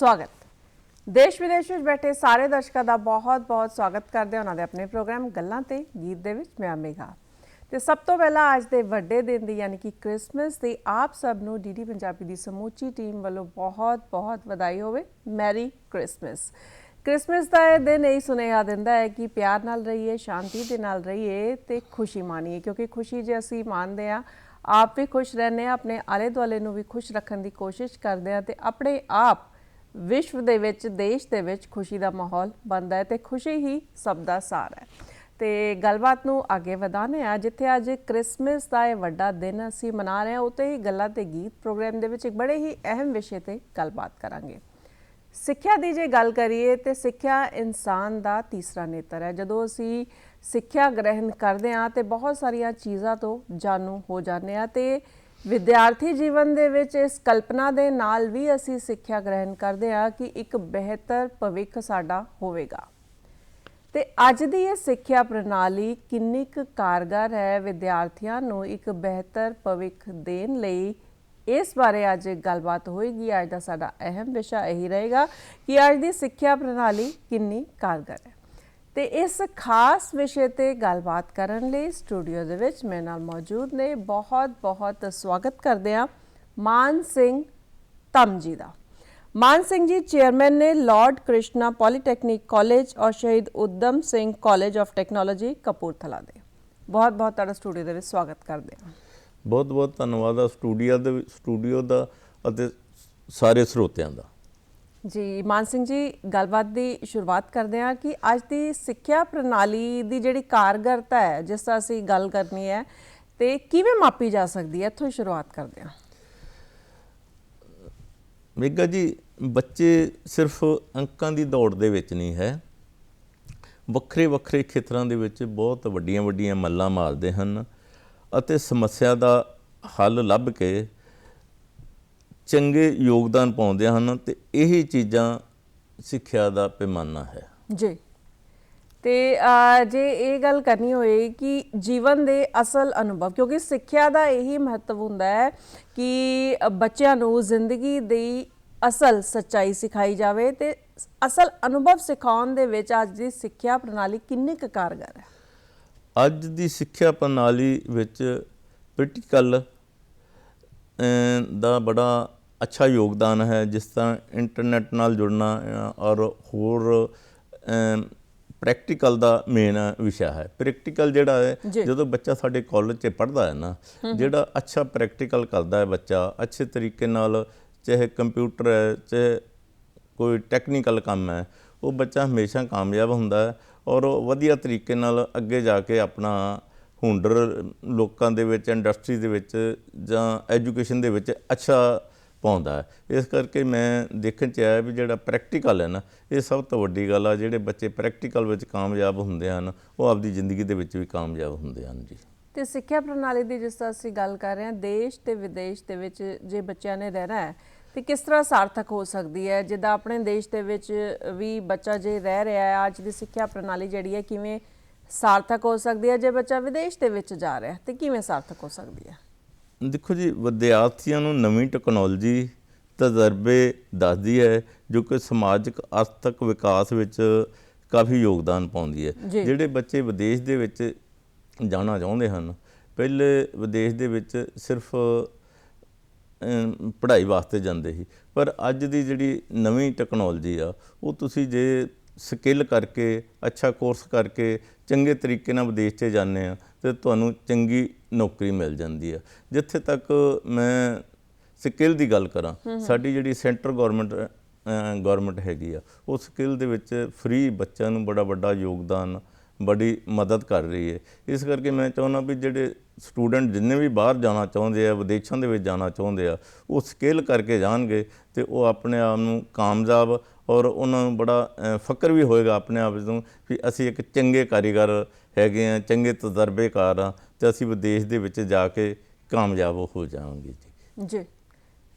ਸਵਾਗਤ। ਦੇਸ਼ ਵਿਦੇਸ਼ ਵਿੱਚ ਬੈਠੇ ਸਾਰੇ ਦਰਸ਼ਕਾਂ ਦਾ ਬਹੁਤ-ਬਹੁਤ ਸਵਾਗਤ ਕਰਦੇ ਹਾਂ। ਉਹਨਾਂ ਦੇ ਆਪਣੇ ਪ੍ਰੋਗਰਾਮ ਗੱਲਾਂ ਤੇ ਗੀਤ ਦੇ ਵਿੱਚ ਮੈਂ ਮੇਘਾ। ਤੇ ਸਭ ਤੋਂ ਪਹਿਲਾਂ ਅੱਜ ਦੇ ਵੱਡੇ ਦਿਨ ਦੀ ਯਾਨੀ ਕਿ ਕ੍ਰਿਸਮਸ ਦੀ ਆਪ ਸਭ ਨੂੰ ਡੀਡੀ ਪੰਜਾਬੀ ਦੀ ਸਮੂਚੀ ਟੀਮ ਵੱਲੋਂ ਬਹੁਤ-ਬਹੁਤ ਵਧਾਈ ਹੋਵੇ। Mary Christmas. ਕ੍ਰਿਸਮਸ ਦਾ ਇਹ ਦਿਨ ਇਹ ਸੁਨੇਹਾ ਦਿੰਦਾ ਹੈ ਕਿ ਪਿਆਰ ਨਾਲ ਰਹੀਏ, ਸ਼ਾਂਤੀ ਦੇ ਨਾਲ ਰਹੀਏ ਤੇ ਖੁਸ਼ੀ ਮਾਣੀਏ। ਕਿਉਂਕਿ ਖੁਸ਼ੀ ਜੇ ਅਸੀਂ ਮੰਨਦੇ ਆ ਆਪ ਵੀ ਖੁਸ਼ ਰਹਿੰਦੇ ਆ ਆਪਣੇ ਆਲੇ ਦੁਆਲੇ ਨੂੰ ਵੀ ਖੁਸ਼ ਰੱਖਣ ਦੀ ਕੋਸ਼ਿਸ਼ ਕਰਦੇ ਆ ਤੇ ਆਪਣੇ ਆਪ ਵਿਸ਼ਵ ਦੇ ਵਿੱਚ, ਦੇਸ਼ ਦੇ ਵਿੱਚ ਖੁਸ਼ੀ ਦਾ ਮਾਹੌਲ ਬਣਦਾ ਹੈ ਤੇ ਖੁਸ਼ੀ ਹੀ ਸਭ ਦਾ ਸਾਰ ਹੈ। ਤੇ ਗੱਲਬਾਤ ਨੂੰ ਅੱਗੇ ਵਧਾਉਂਦੇ ਆ ਜਿੱਥੇ ਅੱਜ ਕ੍ਰਿਸਮਸ ਦਾ ਇਹ ਵੱਡਾ ਦਿਨ ਅਸੀਂ ਮਨਾ ਰਹੇ ਹਾਂ ਉਤੇ ਹੀ ਗੱਲਾਂ ਤੇ ਗੀਤ ਪ੍ਰੋਗਰਾਮ ਦੇ ਵਿੱਚ ਇੱਕ ਬੜੇ ਹੀ ਅਹਿਮ ਵਿਸ਼ੇ ਤੇ ਗੱਲਬਾਤ ਕਰਾਂਗੇ। ਸਿੱਖਿਆ ਦੀ ਜੇ ਗੱਲ ਕਰੀਏ ਤੇ ਸਿੱਖਿਆ ਇਨਸਾਨ ਦਾ ਤੀਸਰਾ ਨੇਤਰ ਹੈ। ਜਦੋਂ ਅਸੀਂ ਸਿੱਖਿਆ ਗ੍ਰਹਿਣ ਕਰਦੇ ਹਾਂ ਤੇ ਬਹੁਤ ਸਾਰੀਆਂ ਚੀਜ਼ਾਂ ਤੋਂ ਜਾਣੂ ਹੋ ਜਾਂਦੇ ਆ ਤੇ ਵਿਦਿਆਰਥੀ ਜੀਵਨ ਦੇ ਵਿੱਚ ਇਸ ਕਲਪਨਾ ਦੇ ਨਾਲ ਵੀ ਅਸੀਂ ਸਿੱਖਿਆ ਗ੍ਰਹਿਣ ਕਰਦੇ ਆ ਕਿ ਇੱਕ ਬਿਹਤਰ ਭਵਿੱਖ ਸਾਡਾ ਹੋਵੇਗਾ। ਤੇ ਅੱਜ ਦੀ ਇਹ ਸਿੱਖਿਆ ਪ੍ਰਣਾਲੀ ਕਿੰਨੀ ਕੁ ਕਾਰਗਰ ਹੈ ਵਿਦਿਆਰਥੀਆਂ ਨੂੰ ਇੱਕ ਬਿਹਤਰ ਭਵਿੱਖ ਦੇਣ ਲਈ? ਇਸ ਬਾਰੇ ਅੱਜ ਗੱਲਬਾਤ ਹੋਏਗੀ। ਅੱਜ ਦਾ ਸਾਡਾ ਅਹਿਮ ਵਿਸ਼ਾ ਇਹੀ ਰਹੇਗਾ ਕਿ ਅੱਜ ਦੀ ਸਿੱਖਿਆ ਪ੍ਰਣਾਲੀ ਕਿੰਨੀ ਕਾਰਗਰ ਹੈ। ਤੇ ਇਸ ਖਾਸ ਵਿਸ਼ੇ ਤੇ ਗੱਲਬਾਤ ਕਰਨ ਲਈ ਸਟੂਡੀਓ ਦੇ ਵਿੱਚ ਮੇਰੇ ਨਾਲ ਮੌਜੂਦ ਨੇ। ਬਹੁਤ ਬਹੁਤ ਸਵਾਗਤ ਕਰਦੇ ਹਾਂ ਮਾਨ ਸਿੰਘ ਧੰਮ ਜੀ ਦਾ। ਮਾਨ ਸਿੰਘ ਜੀ ਚੇਅਰਮੈਨ ਨੇ ਲਾਰਡ ਕ੍ਰਿਸ਼ਨਾ ਪੋਲੀਟੈਕਨਿਕ ਕਾਲਜ ਔਰ Shaheed Udham Singh college of technology Kapurthala ਦੇ। ਬਹੁਤ ਬਹੁਤ ਤੁਹਾਡਾ ਸਟੂਡੀਓ ਦੇ ਵਿੱਚ ਸਵਾਗਤ ਕਰਦੇ ਹਾਂ। ਬਹੁਤ ਬਹੁਤ ਧੰਨਵਾਦ ਆ ਸਟੂਡੀਓ ਦੇ ਸਟੂਡੀਓ ਦਾ ਅਤੇ ਸਾਰੇ ਸਰੋਤਿਆਂ ਦਾ। ਜੀ, ਮਾਨ ਸਿੰਘ ਜੀ, ਗੱਲਬਾਤ ਦੀ ਸ਼ੁਰੂਆਤ ਕਰਦੇ ਹਾਂ ਕਿ ਅੱਜ ਦੀ ਸਿੱਖਿਆ ਪ੍ਰਣਾਲੀ ਦੀ ਜਿਹੜੀ ਕਾਰਗਰਤਾ ਹੈ, ਜਿਸ ਦਾ ਅਸੀਂ ਗੱਲ ਕਰਨੀ ਹੈ, ਤੇ ਕਿਵੇਂ ਮਾਪੀ ਜਾ ਸਕਦੀ ਹੈ? ਇੱਥੋਂ ਸ਼ੁਰੂਆਤ ਕਰਦੇ ਹਾਂ। ਮੇਗਾ ਜੀ, ਬੱਚੇ ਸਿਰਫ ਅੰਕਾਂ ਦੀ ਦੌੜ ਦੇ ਵਿੱਚ ਨਹੀਂ ਹੈ। ਵੱਖਰੇ ਵੱਖਰੇ ਖੇਤਰਾਂ ਦੇ ਵਿੱਚ ਬਹੁਤ ਵੱਡੀਆਂ ਵੱਡੀਆਂ ਮੱਲਾਂ ਮਾਰਦੇ ਹਨ ਅਤੇ ਸਮੱਸਿਆ ਦਾ ਹੱਲ ਲੱਭ ਕੇ ਚੰਗੇ ਯੋਗਦਾਨ ਪਾਉਂਦੇ ਹਨ ਤੇ ਇਹੀ ਚੀਜ਼ਾਂ ਸਿੱਖਿਆ ਦਾ ਪੈਮਾਨਾ ਹੈ। ਜੀ। ਤੇ ਜੇ ਇਹ ਗੱਲ ਕਰਨੀ ਹੋਏ ਕਿ ਜੀਵਨ ਦੇ ਅਸਲ ਅਨੁਭਵ ਕਿਉਂਕਿ ਸਿੱਖਿਆ ਦਾ ਇਹੀ ਮਹੱਤਵ ਹੁੰਦਾ ਹੈ ਕਿ ਬੱਚਿਆਂ ਨੂੰ ਜ਼ਿੰਦਗੀ ਦੀ ਅਸਲ ਸੱਚਾਈ ਸਿਖਾਈ ਜਾਵੇ ਤੇ ਅਸਲ ਅਨੁਭਵ ਸਿਖਾਉਣ ਦੇ ਵਿੱਚ ਅੱਜ ਦੀ ਸਿੱਖਿਆ ਪ੍ਰਣਾਲੀ ਕਿੰਨੀ ਕੁ ਕਾਰਗਰ ਹੈ? ਅੱਜ ਦੀ ਸਿੱਖਿਆ ਪ੍ਰਣਾਲੀ ਵਿੱਚ ਪ੍ਰੈਕਟੀਕਲ ਦਾ ਬੜਾ ਅੱਛਾ ਯੋਗਦਾਨ ਹੈ ਜਿਸ ਤਰ੍ਹਾਂ ਇੰਟਰਨੈਟ ਨਾਲ ਜੁੜਨਾ ਔਰ ਹੋਰ ਪ੍ਰੈਕਟੀਕਲ ਦਾ ਮੇਨ ਵਿਸ਼ਾ ਹੈ ਪ੍ਰੈਕਟੀਕਲ ਜਿਹੜਾ ਹੈ। ਜਦੋਂ ਬੱਚਾ ਸਾਡੇ ਕਾਲਜ 'ਚ ਪੜ੍ਹਦਾ ਹੈ ਨਾ ਜਿਹੜਾ ਅੱਛਾ ਪ੍ਰੈਕਟੀਕਲ ਕਰਦਾ ਹੈ ਬੱਚਾ ਅੱਛੇ ਤਰੀਕੇ ਨਾਲ ਚਾਹੇ ਕੰਪਿਊਟਰ ਹੈ ਚਾਹੇ ਕੋਈ ਟੈਕਨੀਕਲ ਕੰਮ ਹੈ ਉਹ ਬੱਚਾ ਹਮੇਸ਼ਾ ਕਾਮਯਾਬ ਹੁੰਦਾ ਹੈ ਔਰ ਉਹ ਵਧੀਆ ਤਰੀਕੇ ਨਾਲ ਅੱਗੇ ਜਾ ਕੇ ਆਪਣਾ ਹੁਨਰ ਲੋਕਾਂ ਦੇ ਵਿੱਚ ਇੰਡਸਟਰੀ ਦੇ ਵਿੱਚ ਜਾਂ ਐਜੂਕੇਸ਼ਨ ਦੇ ਵਿੱਚ ਅੱਛਾ ਪਾਉਂਦਾ ਹੈ। ਇਸ ਕਰਕੇ ਮੈਂ ਦੇਖਣ ਚ ਆਇਆ ਵੀ ਜਿਹੜਾ ਪ੍ਰੈਕਟੀਕਲ ਹੈ ਨਾ, ਇਹ ਸਭ ਤੋਂ ਵੱਡੀ ਗੱਲ ਆ, ਜਿਹੜੇ ਬੱਚੇ ਪ੍ਰੈਕਟੀਕਲ ਵਿੱਚ ਕਾਮਯਾਬ ਹੁੰਦੇ ਹਨ, ਉਹ ਆਪਦੀ ਜ਼ਿੰਦਗੀ ਦੇ ਵਿੱਚ ਵੀ ਕਾਮਯਾਬ ਹੁੰਦੇ ਹਨ ਜੀ। ਤੇ ਸਿੱਖਿਆ ਪ੍ਰਣਾਲੀ ਦੀ ਜਿਸ ਤਰ੍ਹਾਂ ਅਸੀਂ ਗੱਲ ਕਰ ਰਹੇ ਹਾਂ, ਦੇਸ਼ ਤੇ ਵਿਦੇਸ਼ ਦੇ ਵਿੱਚ ਜੇ ਬੱਚਿਆਂ ਨੇ ਰਹਿਣਾ ਹੈ, ਤੇ ਕਿਸ ਤਰ੍ਹਾਂ ਸਾਰਥਕ ਹੋ ਸਕਦੀ ਹੈ? ਜਿੱਦਾਂ ਆਪਣੇ ਦੇਸ਼ ਦੇ ਵਿੱਚ ਵੀ ਬੱਚਾ ਜੇ ਰਹਿ ਰਿਹਾ ਹੈ, ਅੱਜ ਦੀ ਸਿੱਖਿਆ ਪ੍ਰਣਾਲੀ ਜਿਹੜੀ ਹੈ, ਕਿਵੇਂ ਸਾਰਥਕ ਹੋ ਸਕਦੀ ਹੈ? ਜੇ ਬੱਚਾ ਵਿਦੇਸ਼ ਦੇ ਵਿੱਚ ਜਾ ਰਿਹਾ ਹੈ, ਤੇ ਕਿਵੇਂ ਸਾਰਥਕ ਹੋ ਸਕਦੀ ਹੈ? ਦੇਖੋ ਜੀ ਵਿਦਿਆਰਥੀਆਂ ਨੂੰ ਨਵੀਂ ਟੈਕਨੋਲੋਜੀ ਤਜਰਬੇ ਦੱਸਦੀ ਹੈ ਜੋ ਕਿ ਸਮਾਜਿਕ ਆਰਥਿਕ ਵਿਕਾਸ ਵਿੱਚ ਕਾਫੀ ਯੋਗਦਾਨ ਪਾਉਂਦੀ ਹੈ। ਜਿਹੜੇ ਬੱਚੇ ਵਿਦੇਸ਼ ਦੇ ਵਿੱਚ ਜਾਣਾ ਚਾਹੁੰਦੇ ਹਨ ਪਹਿਲੇ ਵਿਦੇਸ਼ ਦੇ ਵਿੱਚ ਸਿਰਫ ਪੜ੍ਹਾਈ ਵਾਸਤੇ ਜਾਂਦੇ ਸੀ ਪਰ ਅੱਜ ਦੀ ਜਿਹੜੀ ਨਵੀਂ ਟੈਕਨੋਲੋਜੀ ਆ ਉਹ ਤੁਸੀਂ ਜੇ ਸਕਿੱਲ ਕਰਕੇ ਅੱਛਾ ਕੋਰਸ ਕਰਕੇ ਚੰਗੇ ਤਰੀਕੇ ਨਾਲ ਵਿਦੇਸ਼ 'ਚ ਜਾਂਦੇ ਆ ਤੇ ਤੁਹਾਨੂੰ ਚੰਗੀ ਨੌਕਰੀ ਮਿਲ ਜਾਂਦੀ ਆ। ਜਿੱਥੇ ਤੱਕ ਮੈਂ ਸਕਿੱਲ ਦੀ ਗੱਲ ਕਰਾਂ ਸਾਡੀ ਜਿਹੜੀ ਸੈਂਟਰ ਗਵਰਨਮੈਂਟ ਗਵਰਨਮੈਂਟ ਹੈਗੀ ਆ ਉਹ ਸਕਿੱਲ ਦੇ ਵਿੱਚ ਫ੍ਰੀ ਬੱਚਿਆਂ ਨੂੰ ਬੜਾ ਵੱਡਾ ਯੋਗਦਾਨ ਬੜੀ ਮਦਦ ਕਰ ਰਹੀ ਹੈ ਇਸ ਕਰਕੇ ਮੈਂ ਚਾਹੁੰਦਾ ਵੀ ਜਿਹੜੇ ਸਟੂਡੈਂਟ ਜਿੰਨੇ ਵੀ ਬਾਹਰ ਜਾਣਾ ਚਾਹੁੰਦੇ ਆ ਵਿਦੇਸ਼ਾਂ ਦੇ ਵਿੱਚ ਜਾਣਾ ਚਾਹੁੰਦੇ ਆ ਉਹ ਸਕਿੱਲ ਕਰਕੇ ਜਾਣਗੇ ਤੇ ਉਹ ਆਪਣੇ ਆਪ ਨੂੰ ਕਾਮਯਾਬ ਔਰ ਉਹਨਾਂ ਨੂੰ ਬੜਾ ਫਕਰ ਵੀ ਹੋਏਗਾ ਆਪਣੇ ਆਪ ਨੂੰ ਵੀ ਅਸੀਂ ਇੱਕ ਚੰਗੇ ਕਾਰੀਗਰ ਹੈਗੇ ਆ ਚੰਗੇ ਤਜਰਬੇਕਾਰ ਆ ਤੇ ਅਸੀਂ ਵਿਦੇਸ਼ ਦੇ ਵਿੱਚ ਜਾ ਕੇ ਕਾਮਯਾਬ ਹੋ ਜਾਵਾਂਗੇ ਜੀ। ਜੀ।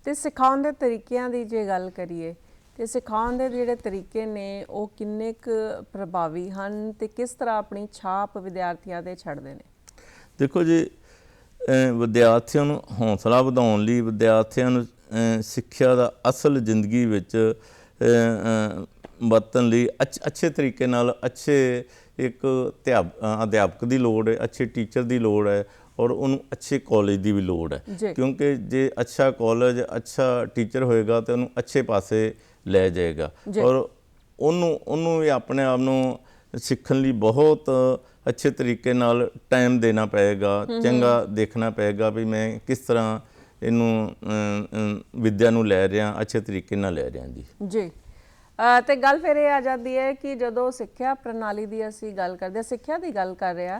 ਤੇ ਸਿਖਾਉਣ ਦੇ ਤਰੀਕਿਆਂ ਦੀ ਜੇ ਗੱਲ ਕਰੀਏ ਤੇ ਸਿਖਾਉਣ ਦੇ ਜਿਹੜੇ ਤਰੀਕੇ ਨੇ ਉਹ ਕਿੰਨੇ ਕੁ ਪ੍ਰਭਾਵੀ ਹਨ ਤੇ ਕਿਸ ਤਰ੍ਹਾਂ ਆਪਣੀ ਛਾਪ ਵਿਦਿਆਰਥੀਆਂ ਤੇ ਛੱਡਦੇ ਨੇ? ਦੇਖੋ ਜੀ ਵਿਦਿਆਰਥੀਆਂ ਨੂੰ ਹੌਸਲਾ ਵਧਾਉਣ ਲਈ ਵਿਦਿਆਰਥੀਆਂ ਨੂੰ ਸਿੱਖਿਆ ਦਾ ਅਸਲ ਜ਼ਿੰਦਗੀ ਵਿੱਚ ਵਰਤਣ ਲਈ ਅੱਛ- ਤਰੀਕੇ ਨਾਲ ਅੱਛੇ ਇੱਕ ਅਧਿਆਪਕ ਦੀ ਲੋੜ ਹੈ ਅੱਛੇ ਟੀਚਰ ਦੀ ਲੋੜ ਹੈ ਔਰ ਉਹਨੂੰ ਅੱਛੇ ਕਾਲਜ ਦੀ ਵੀ ਲੋੜ ਹੈ। ਕਿਉਂਕਿ ਜੇ ਅੱਛਾ ਕਾਲਜ ਅੱਛਾ ਟੀਚਰ ਹੋਏਗਾ ਤੇ ਉਹਨੂੰ ਅੱਛੇ ਪਾਸੇ ਲੈ ਜਾਏਗਾ। ਔਰ ਉਹਨੂੰ ਉਹਨੂੰ ਵੀ ਆਪਣੇ ਆਪ ਨੂੰ ਸਿੱਖਣ ਲਈ ਬਹੁਤ ਅੱਛੇ ਤਰੀਕੇ ਨਾਲ ਟਾਈਮ ਦੇਣਾ ਪਏਗਾ ਚੰਗਾ ਦੇਖਣਾ ਪਏਗਾ ਵੀ ਮੈਂ ਕਿਸ ਤਰ੍ਹਾਂ ਇਹਨੂੰ ਵਿੱਦਿਆ ਨੂੰ ਲੈ ਰਿਹਾ ਅੱਛੇ ਤਰੀਕੇ ਨਾਲ ਲੈ ਰਿਹਾ ਜੀ। ਜੀ। ਤੇ ਗੱਲ ਫਿਰ ਇਹ ਆ ਜਾਂਦੀ ਹੈ ਕਿ ਜਦੋਂ ਸਿੱਖਿਆ ਪ੍ਰਣਾਲੀ ਦੀ ਅਸੀਂ ਗੱਲ ਕਰਦੇ ਹਾਂ ਸਿੱਖਿਆ ਦੀ ਗੱਲ ਕਰ ਰਹੇ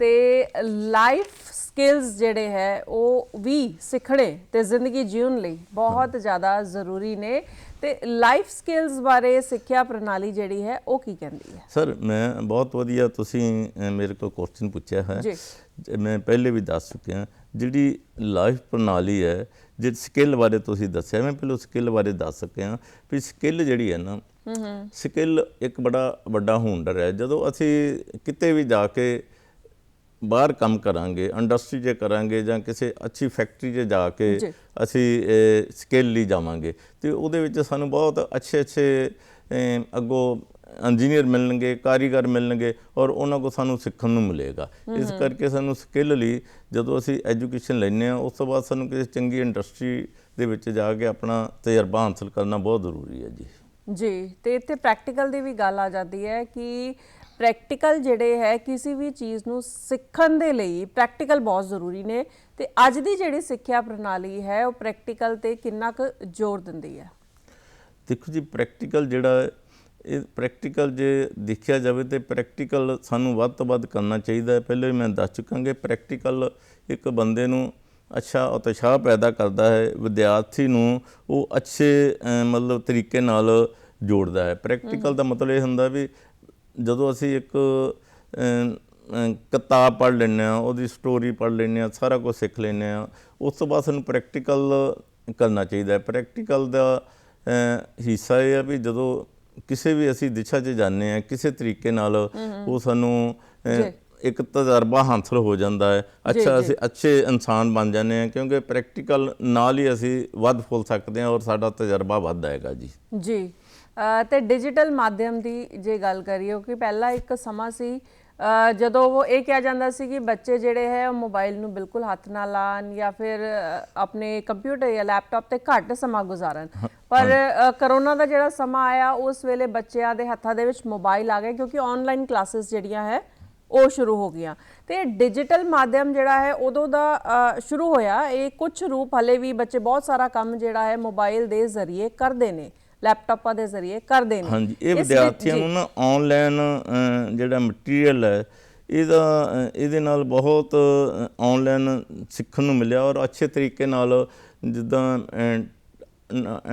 ਤੇ ਲਾਈਫ ਸਕਿੱਲਸ ਜਿਹੜੇ ਹੈ ਉਹ ਵੀ ਸਿੱਖਣੇ ਤੇ ਜ਼ਿੰਦਗੀ ਜਿਉਣ ਲਈ ਬਹੁਤ ਜ਼ਿਆਦਾ ਜ਼ਰੂਰੀ ਨੇ। ਤੇ ਲਾਈਫ ਸਕਿੱਲਸ ਬਾਰੇ ਸਿੱਖਿਆ ਪ੍ਰਣਾਲੀ ਜਿਹੜੀ ਹੈ ਉਹ ਕੀ ਕਹਿੰਦੀ ਹੈ? ਸਰ ਮੈਂ ਬਹੁਤ ਵਧੀਆ ਤੁਸੀਂ ਮੇਰੇ ਕੋਲ ਕੁਐਸਚਨ ਪੁੱਛਿਆ ਹੈ। ਜ- ਮੈਂ ਪਹਿਲੇ ਵੀ ਦੱਸ ਚੁੱਕਿਆ ਜਿਹੜੀ ਲਾਈਫ ਪ੍ਰਣਾਲੀ ਹੈ ਜੇ ਸਕਿੱਲ ਬਾਰੇ ਤੁਸੀਂ ਦੱਸਿਆ ਮੈਂ ਪਹਿਲਾਂ ਸਕਿੱਲ ਬਾਰੇ ਦੱਸ ਸਕਿਆ ਵੀ ਸਕਿੱਲ ਜਿਹੜੀ ਹੈ ਨਾ ਸਕਿੱਲ ਇੱਕ ਬੜਾ ਵੱਡਾ ਹੁਨਰ ਹੈ ਜਦੋਂ ਅਸੀਂ ਕਿਤੇ ਵੀ ਜਾ ਕੇ ਬਾਹਰ ਕੰਮ ਕਰਾਂਗੇ ਇੰਡਸਟਰੀ 'ਚ ਕਰਾਂਗੇ ਜਾਂ ਕਿਸੇ ਅੱਛੀ ਫੈਕਟਰੀ 'ਚ ਜਾ ਕੇ। ਅਸੀਂ ਸਕਿੱਲ ਲਈ ਜਾਵਾਂਗੇ ਤੇ ਉਹਦੇ ਵਿੱਚ ਸਾਨੂੰ ਬਹੁਤ ਅੱਛੇ ਅੱਛੇ ਅੱਗੋਂ ਇੰਜੀਨੀਅਰ ਮਿਲਣਗੇ ਕਾਰੀਗਰ ਮਿਲਣਗੇ ਔਰ ਉਹਨਾਂ ਕੋਲ ਸਾਨੂੰ ਸਿੱਖਣ ਨੂੰ ਮਿਲੇਗਾ। ਇਸ ਕਰਕੇ ਸਾਨੂੰ ਸਕਿੱਲ ਲਈ ਜਦੋਂ ਅਸੀਂ ਐਜੂਕੇਸ਼ਨ ਲੈਂਦੇ ਆ ਉਸ ਤੋਂ ਬਾਅਦ ਸਾਨੂੰ ਕਿਸੇ ਚੰਗੀ ਇੰਡਸਟਰੀ ਦੇ ਵਿੱਚ ਜਾ ਕੇ ਆਪਣਾ ਤਜਰਬਾ ਹਾਸਲ ਕਰਨਾ ਬਹੁਤ ਜ਼ਰੂਰੀ ਹੈ ਜੀ। ਜੀ ਤੇ ਇੱਥੇ ਪ੍ਰੈਕਟੀਕਲ ਦੀ ਵੀ ਗੱਲ ਆ ਜਾਂਦੀ ਹੈ ਕਿ ਪ੍ਰੈਕਟੀਕਲ ਜਿਹੜੇ ਹੈ ਕਿਸੇ ਵੀ ਚੀਜ਼ ਨੂੰ ਸਿੱਖਣ ਦੇ ਲਈ ਪ੍ਰੈਕਟੀਕਲ ਬਹੁਤ ਜ਼ਰੂਰੀ ਨੇ ਤੇ ਅੱਜ ਦੀ ਜਿਹੜੀ ਸਿੱਖਿਆ ਪ੍ਰਣਾਲੀ ਹੈ ਉਹ ਪ੍ਰੈਕਟੀਕਲ ਤੇ ਕਿੰਨਾ ਕੁ ਜ਼ੋਰ ਦਿੰਦੀ ਹੈ? ਦੇਖੋ ਜੀ ਪ੍ਰੈਕਟੀਕਲ ਜਿਹੜਾ ਇਹ ਪ੍ਰੈਕਟੀਕਲ ਜੇ ਦੇਖਿਆ ਜਾਵੇ ਤੇ ਪ੍ਰੈਕਟੀਕਲ ਸਾਨੂੰ ਵੱਧ ਤੋਂ ਵੱਧ ਕਰਨਾ ਚਾਹੀਦਾ ਹੈ। ਪਹਿਲੇ ਵੀ ਮੈਂ ਦੱਸ ਚੁੱਕਾਂਗੇ ਪ੍ਰੈਕਟੀਕਲ ਇੱਕ ਬੰਦੇ ਨੂੰ ਅੱਛਾ ਉਤਸ਼ਾਹ ਪੈਦਾ ਕਰਦਾ ਹੈ, ਵਿਦਿਆਰਥੀ ਨੂੰ ਉਹ ਅੱਛੇ ਮਤਲਬ ਤਰੀਕੇ ਨਾਲ ਜੋੜਦਾ ਹੈ। ਪ੍ਰੈਕਟੀਕਲ ਦਾ ਮਤਲਬ ਇਹ ਹੁੰਦਾ ਵੀ ਜਦੋਂ ਅਸੀਂ ਇੱਕ ਕਿਤਾਬ ਪੜ੍ਹ ਲੈਂਦੇ ਆ ਉਹਦੀ ਸਟੋਰੀ ਪੜ੍ਹ ਲੈਂਦੇ ਆ ਸਾਰਾ ਕੁਝ ਸਿੱਖ ਲੈਂਦੇ ਆ ਉਸ ਤੋਂ ਬਾਅਦ ਸਾਨੂੰ ਪ੍ਰੈਕਟੀਕਲ ਕਰਨਾ ਚਾਹੀਦਾ ਹੈ। ਪ੍ਰੈਕਟੀਕਲ ਦਾ ਹਿੱਸਾ ਇਹ ਆ ਵੀ ਜਦੋਂ ਕਿਸੇ ਵੀ ਅਸੀਂ ਦਿਸ਼ਾ 'ਚ ਜਾਂਦੇ ਆ ਕਿਸੇ ਤਰੀਕੇ ਨਾਲ ਉਹ ਸਾਨੂੰ। ਇੱਕ ਤਜਰਬਾ ਹਾਸਲ ਹੋ ਜਾਂਦਾ ਹੈ। ਅੱਛਾ ਅਸੀਂ ਅੱਛੇ ਇਨਸਾਨ ਬਣ ਜਾਂਦੇ ਆ ਕਿਉਂਕਿ ਪ੍ਰੈਕਟੀਕਲ ਨਾਲ ਹੀ ਅਸੀਂ ਵੱਧ ਫੁੱਲ ਸਕਦੇ ਹਾਂ ਔਰ ਸਾਡਾ ਤਜਰਬਾ ਵੱਧਦਾ ਹੈਗਾ ਜੀ। ਜੀ। ਤੇ ਡਿਜੀਟਲ ਮਾਧਿਅਮ ਦੀ ਜੇ ਗੱਲ ਕਰੀਏ ਕਿ ਪਹਿਲਾਂ ਇੱਕ ਸਮਾਂ ਸੀ ਜਦੋਂ ਉਹ ਇਹ ਕਿਹਾ ਜਾਂਦਾ ਸੀ ਕਿ ਬੱਚੇ ਜਿਹੜੇ ਹੈ ਉਹ ਮੋਬਾਈਲ ਨੂੰ ਬਿਲਕੁਲ ਹੱਥ ਨਾ ਲਾਣ ਜਾਂ ਫਿਰ ਆਪਣੇ ਕੰਪਿਊਟਰ ਜਾਂ ਲੈਪਟਾਪ ਤੇ ਘੱਟ ਸਮਾਂ ਗੁਜ਼ਾਰਨ। ਪਰ ਕਰੋਨਾ ਦਾ ਜਿਹੜਾ ਸਮਾਂ ਆਇਆ ਉਸ ਵੇਲੇ ਬੱਚਿਆਂ ਦੇ ਹੱਥਾਂ ਦੇ ਵਿੱਚ ਮੋਬਾਈਲ ਆ ਗਏ ਕਿਉਂਕਿ ਆਨਲਾਈਨ ਕਲਾਸਿਸ ਜਿਹੜੀਆਂ ਹੈ ਉਹ ਸ਼ੁਰੂ ਹੋ ਗਈਆਂ। ਤੇ ਡਿਜੀਟਲ ਮਾਧਿਅਮ ਜਿਹੜਾ ਹੈ ਉਦੋਂ ਦਾ ਸ਼ੁਰੂ ਹੋਇਆ। ਇਹ ਕੁਝ ਰੂਪ ਹਲੇ ਵੀ ਬੱਚੇ ਬਹੁਤ ਸਾਰਾ ਕੰਮ ਜਿਹੜਾ ਹੈ ਮੋਬਾਈਲ ਦੇ ਜ਼ਰੀਏ ਕਰਦੇ ਨੇ। ਲੈਪਟਾਪਾਂ ਦੇ ਜ਼ਰੀਏ ਕਰਦੇ ਨੇ ਹਾਂਜੀ ਇਹ ਵਿਦਿਆਰਥੀਆਂ ਨੂੰ ਨਾ ਆਨਲਾਈਨ ਜਿਹੜਾ ਮਟੀਰੀਅਲ ਹੈ ਇਹਦਾ ਇਹਦੇ ਨਾਲ ਬਹੁਤ ਆਨਲਾਈਨ ਸਿੱਖਣ ਨੂੰ ਮਿਲਿਆ ਔਰ ਅੱਛੇ ਤਰੀਕੇ ਨਾਲ ਜਿੱਦਾਂ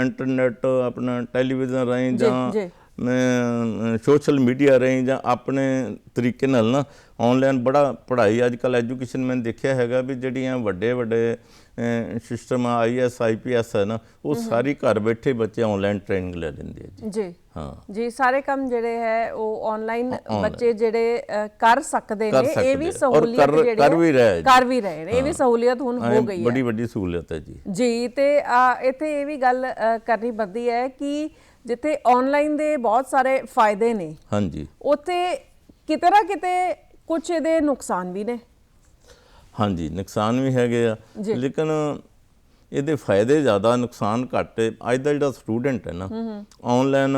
ਇੰਟਰਨੈਟ ਆਪਣਾ ਟੈਲੀਵਿਜ਼ਨ ਰਾਹੀਂ ਜੀ। ਸੋਸ਼ਲ ਮੀਡੀਆ ਰਾਹੀਂ ਜਾਂ ਆਪਣੇ ਤਰੀਕੇ ਨਾਲ ਨਾ ਆਨਲਾਈਨ ਬੜਾ ਪੜ੍ਹਾਈ ਅੱਜ ਕੱਲ ਐਜੂਕੇਸ਼ਨ ਮੈਂ ਦੇਖਿਆ ਹੈਗਾ ਵੀ ਜਿਹੜੀਆਂ ਵੱਡੇ ਵੱਡੇ ਸਿਸਟਮ ਆਈਐਸ ਆਈਪੀਐਸ ਹੈ ਨਾ ਉਹ ਸਾਰੀ ਘਰ ਬੈਠੇ ਬੱਚੇ ਆਨਲਾਈਨ ਟ੍ਰੇਨਿੰਗ ਲੈ ਲੈਂਦੇ ਆ ਜੀ। ਜੀ। ਹਾਂ। ਜੀ ਸਾਰੇ ਕੰਮ ਜਿਹੜੇ ਹੈ ਉਹ ਆਨਲਾਈਨ ਬੱਚੇ ਜਿਹੜੇ ਕਰ ਸਕਦੇ ਨੇ ਇਹ ਵੀ ਸਹੂਲੀਅਤ ਕਰ- ਜਿਹੜੀ ਕਰ ਹੈ, ਵੀ ਰਹੇ। ਕਰ ਵੀ ਰਹੇ ਨੇ ਇਹ ਵੀ ਸਹੂਲੀਅਤ ਹੁਣ ਹੋ ਗਈ ਹੈ। ਬੜੀ ਵੱਡੀ ਸਹੂਲਤ ਹੈ ਜੀ। ਜੀ ਤੇ ਇੱਥੇ ਇਹ ਵੀ ਗੱਲ ਕਰਨੀ ਬਣਦੀ ਹੈ ਕਿ ਜਿੱਥੇ ਆਨਲਾਈਨ ਦੇ ਬਹੁਤ ਸਾਰੇ ਫਾਇਦੇ ਨੇ ਹਾਂਜੀ। ਉੱਥੇ ਕਿਤੇ ਨਾ ਕਿਤੇ ਕੁਝ ਇਹਦੇ ਨੁਕਸਾਨ ਵੀ ਨੇ। ਹਾਂਜੀ ਨੁਕਸਾਨ ਵੀ ਹੈਗੇ ਆ। ਲੇਕਿਨ ਇਹਦੇ ਫਾਇਦੇ ਜ਼ਿਆਦਾ ਨੁਕਸਾਨ ਘੱਟ ਹੈ ਅੱਜ ਦਾ ਜਿਹੜਾ ਸਟੂਡੈਂਟ ਹੈ ਨਾ ਆਨਲਾਈਨ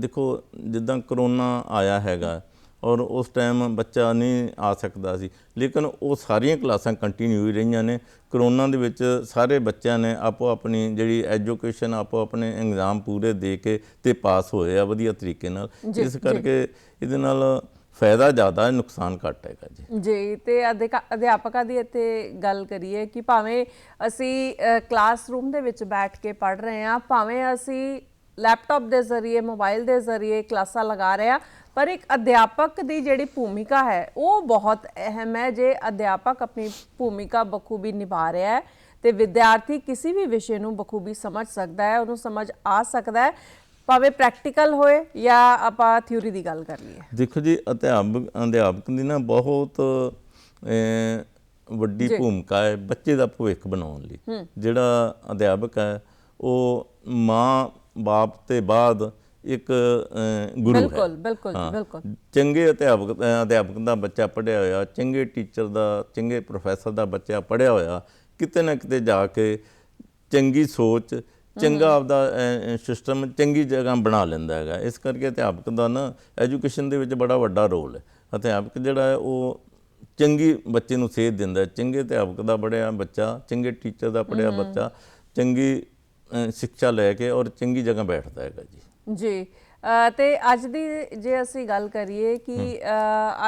ਦੇਖੋ ਜਿੱਦਾਂ ਕਰੋਨਾ ਆਇਆ ਹੈਗਾ ਔਰ ਉਸ ਟਾਈਮ ਬੱਚਾ ਨਹੀਂ ਆ ਸਕਦਾ ਸੀ। ਲੇਕਿਨ ਉਹ ਸਾਰੀਆਂ ਕਲਾਸਾਂ ਕੰਟੀਨਿਊ ਹੀ ਰਹੀਆਂ ਨੇ। ਕਰੋਨਾ ਦੇ ਵਿੱਚ ਸਾਰੇ ਬੱਚਿਆਂ ਨੇ ਆਪੋ ਆਪਣੀ ਜਿਹੜੀ ਐਜੂਕੇਸ਼ਨ ਆਪੋ ਆਪਣੇ ਐਗਜ਼ਾਮ ਪੂਰੇ ਦੇ ਕੇ ਤੇ ਪਾਸ ਹੋਏ ਆ ਵਧੀਆ ਤਰੀਕੇ ਨਾਲ। ਇਸ। ਕਰਕੇ ਇਹਦੇ ਨਾਲ ਫਾਇਦਾ ਜ਼ਿਆਦਾ ਹੈ ਨੁਕਸਾਨ ਘੱਟ ਹੈਗਾ ਜੀ। ਜੀ, ਤੇ ਅਧਿਕਾ- ਅਧਿਆਪਕਾਂ ਦੀ ਇੱਥੇ ਗੱਲ ਕਰੀਏ ਕਿ ਭਾਵੇਂ ਅਸੀਂ ਕਲਾਸਰੂਮ ਦੇ ਵਿੱਚ ਬੈਠ ਕੇ ਪੜ੍ਹ ਰਹੇ ਹਾਂ, ਭਾਵੇਂ ਅਸੀਂ ਲੈਪਟਾਪ ਦੇ ਜ਼ਰੀਏ ਮੋਬਾਈਲ ਦੇ ਜ਼ਰੀਏ ਕਲਾਸਾਂ ਲਗਾ ਰਹੇ ਹਾਂ, ਪਰ ਇੱਕ ਅਧਿਆਪਕ ਦੀ ਜਿਹੜੀ ਭੂਮਿਕਾ ਹੈ, ਉਹ ਬਹੁਤ ਅਹਿਮ ਹੈ ਜੇ ਅਧਿਆਪਕ ਆਪਣੀ ਭੂਮਿਕਾ ਬਖੂਬੀ ਨਿਭਾ ਰਿਹਾ ਹੈ, ਤੇ ਵਿਦਿਆਰਥੀ ਕਿਸੇ ਵੀ ਵਿਸ਼ੇ ਨੂੰ ਬਖੂਬੀ ਸਮਝ ਸਕਦਾ ਹੈ, ਉਹਨੂੰ ਸਮਝ ਆ ਸਕਦਾ ਹੈ ਭਾਵੇਂ ਪ੍ਰੈਕਟੀਕਲ ਹੋਏ ਜਾਂ ਆਪਾਂ ਥਿਊਰੀ ਦੀ ਗੱਲ ਕਰ ਲਈਏ ਦੇਖੋ ਜੀ ਅਧਿਆਪਕ ਅਧਿਆਪਕ ਦੀ ਨਾ ਬਹੁਤ ਵੱਡੀ ਭੂਮਿਕਾ ਹੈ ਬੱਚੇ ਦਾ ਭਵਿੱਖ ਬਣਾਉਣ ਲਈ। ਜਿਹੜਾ ਅਧਿਆਪਕ ਹੈ ਉਹ ਮਾਂ ਬਾਪ ਤੇ ਬਾਅਦ ਇੱਕ ਗੁਰੂ ਹੈ। ਬਿਲਕੁਲ ਬਿਲਕੁਲ। ਬਿਲਕੁਲ। ਚੰਗੇ ਅਧਿਆਪਕ ਅਧਿਆਪਕ ਦਾ ਬੱਚਾ ਪੜ੍ਹਿਆ ਹੋਇਆ ਚੰਗੇ ਟੀਚਰ ਦਾ ਚੰਗੇ ਪ੍ਰੋਫੈਸਰ ਦਾ ਬੱਚਾ ਪੜ੍ਹਿਆ ਹੋਇਆ ਕਿਤੇ ਨਾ ਕਿਤੇ ਜਾ ਕੇ ਚੰਗੀ ਸੋਚ ਚੰਗਾ ਆਪਦਾ ਸਿਸਟਮ ਚੰਗੀ ਜਗ੍ਹਾ ਬਣਾ ਲੈਂਦਾ ਹੈਗਾ। ਇਸ ਕਰਕੇ ਅਧਿਆਪਕ ਦਾ ਨਾ ਐਜੂਕੇਸ਼ਨ ਦੇ ਵਿੱਚ ਬੜਾ ਵੱਡਾ ਰੋਲ ਹੈ। ਅਧਿਆਪਕ ਜਿਹੜਾ ਹੈ ਉਹ ਚੰਗੀ ਬੱਚੇ ਨੂੰ ਸੇਧ ਦਿੰਦਾ ਹੈ। ਚੰਗੇ ਅਧਿਆਪਕ ਦਾ ਪੜ੍ਹਿਆ ਬੱਚਾ ਚੰਗੇ ਟੀਚਰ ਦਾ ਪੜ੍ਹਿਆ ਬੱਚਾ ਚੰਗੀ ਸਿੱਖਿਆ ਲੈ ਕੇ ਔਰ ਚੰਗੀ ਜਗ੍ਹਾ ਬੈਠਦਾ ਹੈਗਾ ਜੀ। ਜੀ ਤੇ ਅੱਜ ਦੀ ਜੇ ਅਸੀਂ ਗੱਲ ਕਰੀਏ ਕਿ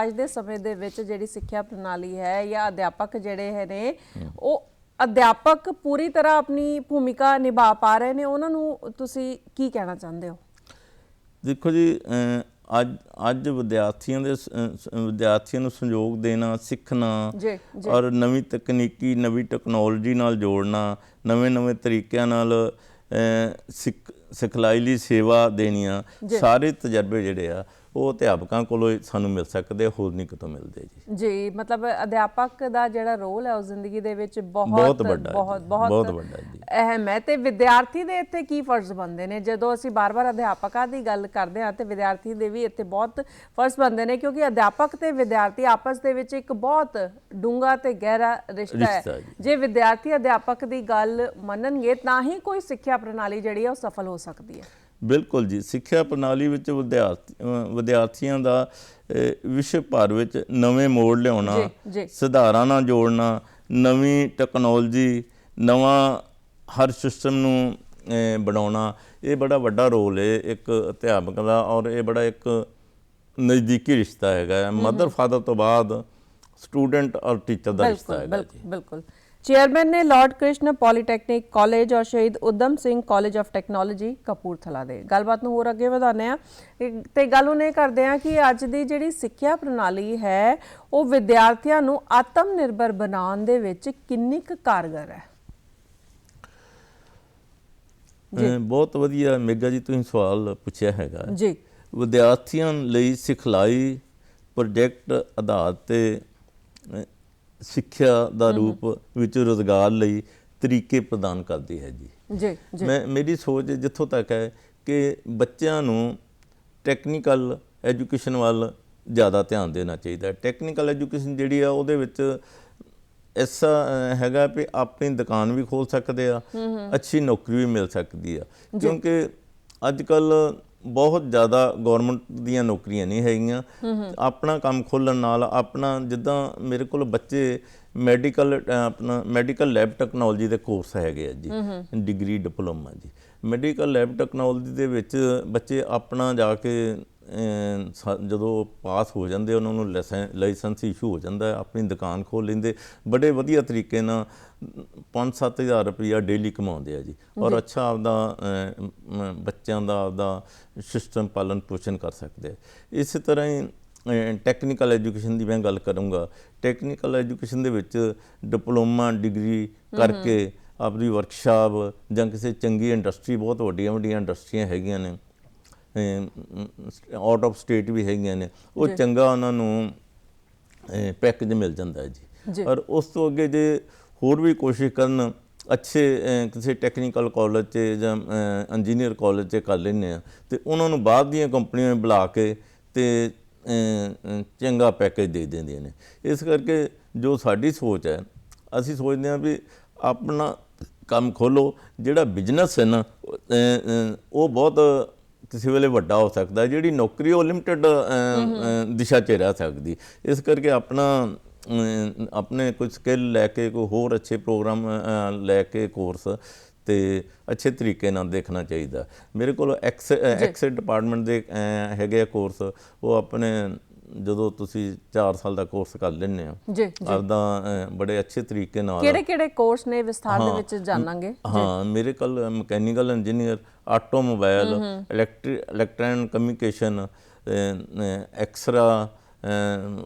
ਅੱਜ ਦੇ ਸਮੇਂ ਦੇ ਵਿੱਚ ਜਿਹੜੀ ਸਿੱਖਿਆ ਪ੍ਰਣਾਲੀ ਹੈ ਜਾਂ ਅਧਿਆਪਕ ਜਿਹੜੇ ਹੈ ਨੇ ਉਹ ਅਧਿਆਪਕ ਪੂਰੀ ਤਰ੍ਹਾਂ ਆਪਣੀ ਭੂਮਿਕਾ ਨਿਭਾ ਪਾ ਰਹੇ ਨੇ ਉਹਨਾਂ ਨੂੰ ਤੁਸੀਂ ਕੀ ਕਹਿਣਾ ਚਾਹੁੰਦੇ ਹੋ? ਦੇਖੋ ਜੀ ਅੱਜ ਅੱਜ ਵਿਦਿਆਰਥੀਆਂ ਦੇ ਵਿਦਿਆਰਥੀਆਂ ਨੂੰ ਸੰਯੋਗ ਦੇਣਾ ਸਿੱਖਣਾ ਔਰ ਨਵੀਂ ਤਕਨੀਕੀ ਨਵੀਂ ਟੈਕਨੋਲੋਜੀ ਨਾਲ ਜੋੜਨਾ ਨਵੇਂ-ਨਵੇਂ ਤਰੀਕਿਆਂ ਨਾਲ ਸਿੱਖ ਸਿਖਲਾਈ ਲਈ ਸੇਵਾ ਦੇਣੀਆਂ ਸਾਰੇ ਤਜਰਬੇ ਜਿਹੜੇ ਆ ਉਹ ਅਧਿਆਪਕਾਂ ਕੋਲੋਂ ਸਾਨੂੰ ਮਿਲ ਸਕਦੇ ਹੋਰ ਨਹੀਂ ਕਿਤੋਂ ਮਿਲਦੇ ਜੀ। ਜੀ ਮਤਲਬ ਅਧਿਆਪਕ ਦਾ ਜਿਹੜਾ ਰੋਲ ਹੈ ਉਸ ਜ਼ਿੰਦਗੀ ਦੇ ਵਿੱਚ ਬਹੁਤ ਬਹੁਤ ਬਹੁਤ ਵੱਡਾ ਜੀ। ਅਹਿਮ ਹੈ। ਤੇ ਵਿਦਿਆਰਥੀ ਦੇ ਇੱਥੇ ਕੀ ਫਰਜ਼ ਬਣਦੇ ਨੇ? ਜਦੋਂ ਅਸੀਂ ਬਾਰ-ਬਾਰ ਅਧਿਆਪਕਾਂ ਦੀ ਗੱਲ ਕਰਦੇ ਹਾਂ ਤੇ ਵਿਦਿਆਰਥੀ ਦੇ ਵੀ ਇੱਥੇ ਬਹੁਤ ਫਰਜ਼ ਬਣਦੇ ਨੇ ਕਿਉਂਕਿ ਅਧਿਆਪਕ ਤੇ ਵਿਦਿਆਰਥੀ ਆਪਸ ਦੇ ਵਿੱਚ ਇੱਕ ਬਹੁਤ ਡੂੰਘਾ ਤੇ ਗਹਿਰਾ ਰਿਸ਼ਤਾ ਹੈ। ਜੇ ਵਿਦਿਆਰਥੀ ਅਧਿਆਪਕ ਦੀ ਗੱਲ ਮੰਨਣਗੇ ਤਾਂ ਹੀ ਕੋਈ ਸਿੱਖਿਆ ਪ੍ਰਣਾਲੀ ਜਿਹੜੀ ਹੈ ਉਹ ਸਫਲ ਹੋ ਸਕਦੀ ਹੈ। ਬਿਲਕੁਲ ਜੀ ਸਿੱਖਿਆ ਪ੍ਰਣਾਲੀ ਵਿੱਚ ਵਿਦਿਆਰਥੀਆਂ ਦਾ ਵਿਸ਼ਵ ਭਰ ਵਿੱਚ ਨਵੇਂ ਮੋੜ ਲਿਆਉਣਾ। ਸੁਧਾਰਾਂ ਨਾਲ ਜੋੜਨਾ ਨਵੀਂ ਟੈਕਨੋਲੋਜੀ ਨਵਾਂ ਹਰ ਸਿਸਟਮ ਨੂੰ ਬਣਾਉਣਾ ਇਹ ਬੜਾ ਵੱਡਾ ਰੋਲ ਹੈ ਇੱਕ ਅਧਿਆਪਕ ਦਾ ਔਰ ਇਹ ਬੜਾ ਇੱਕ ਨਜ਼ਦੀਕੀ ਰਿਸ਼ਤਾ ਹੈਗਾ ਮਦਰ ਫਾਦਰ ਤੋਂ ਬਾਅਦ ਸਟੂਡੈਂਟ ਔਰ ਟੀਚਰ ਦਾ ਰਿਸ਼ਤਾ ਹੈਗਾ ਬਿਲਕੁਲ ਬਿਲਕੁਲ। ਚੇਅਰਮੈਨ ਨੇ ਲਾਰਡ ਕ੍ਰਿਸ਼ਨ ਪੋਲੀਟੈਕਨਿਕ ਕਾਲਜ ਔਰ Shaheed Udham Singh college of technology Kapurthala ਦੇ। ਗੱਲਬਾਤ ਨੂੰ ਹੋਰ ਅੱਗੇ ਵਧਾਉਂਦੇ ਆ ਤੇ ਗੱਲ ਉਹਨੇ ਕਰਦੇ ਆ ਕਿ ਅੱਜ ਦੀ ਜਿਹੜੀ ਸਿੱਖਿਆ ਪ੍ਰਣਾਲੀ ਹੈ ਉਹ ਵਿਦਿਆਰਥੀਆਂ ਨੂੰ ਆਤਮ ਨਿਰਭਰ ਬਣਾਉਣ ਦੇ ਵਿੱਚ ਕਿੰਨੀ ਕੁ ਕਾਰਗਰ ਹੈ? ਅਹ, ਬਹੁਤ ਵਧੀਆ ਮੇਗਾ ਜੀ ਤੁਸੀਂ ਸਵਾਲ ਪੁੱਛਿਆ ਹੈਗਾ। ਜੀ। ਵਿਦਿਆਰਥੀਆਂ ਲਈ ਸਿਖਲਾਈ ਪ੍ਰੋਜੈਕਟ ਆਧਾਰ ਤੇ ਸਿੱਖਿਆ ਦਾ ਰੂਪ ਵਿੱਚ ਰੋਜ਼ਗਾਰ ਲਈ ਤਰੀਕੇ ਪ੍ਰਦਾਨ ਕਰਦੀ ਹੈ ਜੀ। ਜੀ ਮੈਂ ਮੇਰੀ ਸੋਚ ਜਿੱਥੋਂ ਤੱਕ ਹੈ ਕਿ ਬੱਚਿਆਂ ਨੂੰ ਟੈਕਨੀਕਲ ਐਜੂਕੇਸ਼ਨ ਵੱਲ ਜ਼ਿਆਦਾ ਧਿਆਨ ਦੇਣਾ ਚਾਹੀਦਾ ਟੈਕਨੀਕਲ ਐਜੂਕੇਸ਼ਨ ਜਿਹੜੀ ਆ ਉਹਦੇ ਵਿੱਚ ਐਸਾ ਹੈਗਾ ਵੀ ਆਪਣੀ ਦੁਕਾਨ ਵੀ ਖੋਲ ਸਕਦੇ ਆ ਅੱਛੀ ਨੌਕਰੀ ਵੀ ਮਿਲ ਸਕਦੀ ਆ। ਕਿਉਂਕਿ ਅੱਜ ਕੱਲ ਬਹੁਤ ਜ਼ਿਆਦਾ ਗਵਰਨਮੈਂਟ ਦੀਆਂ ਨੌਕਰੀਆਂ ਨਹੀਂ ਹੈਗੀਆਂ। ਆਪਣਾ ਕੰਮ ਖੋਲਣ ਨਾਲ ਆਪਣਾ ਜਿੱਦਾਂ ਮੇਰੇ ਕੋਲ ਬੱਚੇ ਮੈਡੀਕਲ ਆਪਣਾ ਮੈਡੀਕਲ ਲੈਬ ਟੈਕਨੋਲੋਜੀ ਦੇ ਕੋਰਸ ਹੈਗੇ ਆ ਜੀ। ਡਿਗਰੀ ਡਿਪਲੋਮਾ ਜੀ। ਮੈਡੀਕਲ ਲੈਬ ਟੈਕਨੋਲੋਜੀ ਦੇ ਵਿੱਚ ਬੱਚੇ ਆਪਣਾ ਜਾ ਕੇ ਜਦੋਂ ਪਾਸ ਹੋ ਜਾਂਦੇ ਉਹਨਾਂ ਨੂੰ ਲਾਇਸੈਂਸ ਇਸ਼ੂ ਹੋ ਜਾਂਦਾ ਆਪਣੀ ਦੁਕਾਨ ਖੋਲ ਲੈਂਦੇ। ਬੜੇ ਵਧੀਆ ਤਰੀਕੇ ਨਾਲ 5-7000 ਰੁਪਇਆ ਡੇਲੀ ਕਮਾਉਂਦੇ ਆ ਜੀ। ਔਰ ਅੱਛਾ ਆਪਦਾ ਬੱਚਿਆਂ ਦਾ ਆਪਦਾ ਸਿਸਟਮ ਪਾਲਣ ਪੋਸ਼ਣ ਕਰ ਸਕਦੇ ਆ। ਇਸੇ ਤਰ੍ਹਾਂ ਹੀ ਟੈਕਨੀਕਲ ਐਜੂਕੇਸ਼ਨ ਦੀ ਮੈਂ ਗੱਲ ਕਰੂੰਗਾ। ਟੈਕਨੀਕਲ ਐਜੂਕੇਸ਼ਨ ਦੇ ਵਿੱਚ ਡਿਪਲੋਮਾ ਡਿਗਰੀ ਕਰਕੇ ਆਪਣੀ ਵਰਕਸ਼ਾਪ ਜਾਂ ਕਿਸੇ ਚੰਗੀ ਇੰਡਸਟਰੀ ਬਹੁਤ ਵੱਡੀਆਂ ਵੱਡੀਆਂ ਇੰਡਸਟਰੀਆਂ ਹੈਗੀਆਂ ਨੇ ਆਊਟ ਆਫ ਸਟੇਟ ਵੀ ਹੈਗੀਆਂ ਨੇ ਉਹ ਚੰਗਾ ਉਹਨਾਂ ਨੂੰ ਪੈਕੇਜ ਮਿਲ ਜਾਂਦਾ ਹੈ। ਜੀ। ਔਰ ਉਸ ਤੋਂ ਅੱਗੇ ਜੇ ਹੋਰ ਵੀ ਕੋਸ਼ਿਸ਼ ਕਰਨ ਅੱਛੇ ਕਿਸੇ ਟੈਕਨੀਕਲ ਕਾਲਜ 'ਚ ਜਾਂ ਇੰਜੀਨੀਅਰ ਕਾਲਜ 'ਚ ਕਰ ਲੈਂਦੇ ਆ ਤੇ ਉਹਨਾਂ ਨੂੰ ਬਾਹਰ ਦੀਆਂ ਕੰਪਨੀਆਂ ਬੁਲਾ ਕੇ ਤੇ ਚੰਗਾ ਪੈਕੇਜ ਦੇ ਦਿੰਦੀਆਂ ਨੇ। ਇਸ ਕਰਕੇ ਜੋ ਸਾਡੀ ਸੋਚ ਹੈ ਅਸੀਂ ਸੋਚਦੇ ਹਾਂ ਵੀ ਆਪਣਾ ਕੰਮ ਖੋਲੋ ਜਿਹੜਾ ਬਿਜ਼ਨਸ ਹੈ ਨਾ ਉਹ, ਬਹੁਤ ਕਿਸੇ ਵੇਲੇ ਵੱਡਾ ਹੋ ਸਕਦਾ। ਜਿਹੜੀ ਨੌਕਰੀ ਉਹ ਲਿਮਟਿਡ ਦਿਸ਼ਾ 'ਚ ਰਹਿ ਸਕਦੀ। ਇਸ ਕਰਕੇ ਆਪਣਾ ਆਪਣੇ ਕੋਈ ਸਕਿੱਲ ਲੈ ਕੇ ਕੋਈ ਹੋਰ ਅੱਛੇ ਪ੍ਰੋਗਰਾਮ ਲੈ ਕੇ ਕੋਰਸ ਤੇ ਅੱਛੇ ਤਰੀਕੇ ਨਾਲ ਦੇਖਣਾ ਚਾਹੀਦਾ। ਮੇਰੇ ਕੋਲ ਐਕਸ ਐਕਸ ਡਿਪਾਰਟਮੈਂਟ ਦੇ ਹੈਗੇ ਆ ਕੋਰਸ ਉਹ ਆਪਣੇ ਜਦੋਂ ਤੁਸੀਂ 4 ਸਾਲ ਦਾ ਕੋਰਸ ਕਰ ਲੈਂਦੇ ਹੋ ਜੀ ਆਪਦਾ ਬੜੇ ਅੱਛੇ ਤਰੀਕੇ ਨਾਲ ਕਿਹੜੇ ਕਿਹੜੇ ਕੋਰਸ ਨੇ ਵਿਸਥਾਰ ਦੇ ਵਿੱਚ ਜਾਣਾਂਗੇ? ਹਾਂ ਮੇਰੇ ਕੋਲ mechanical engineer automobile electric electron communication x-ray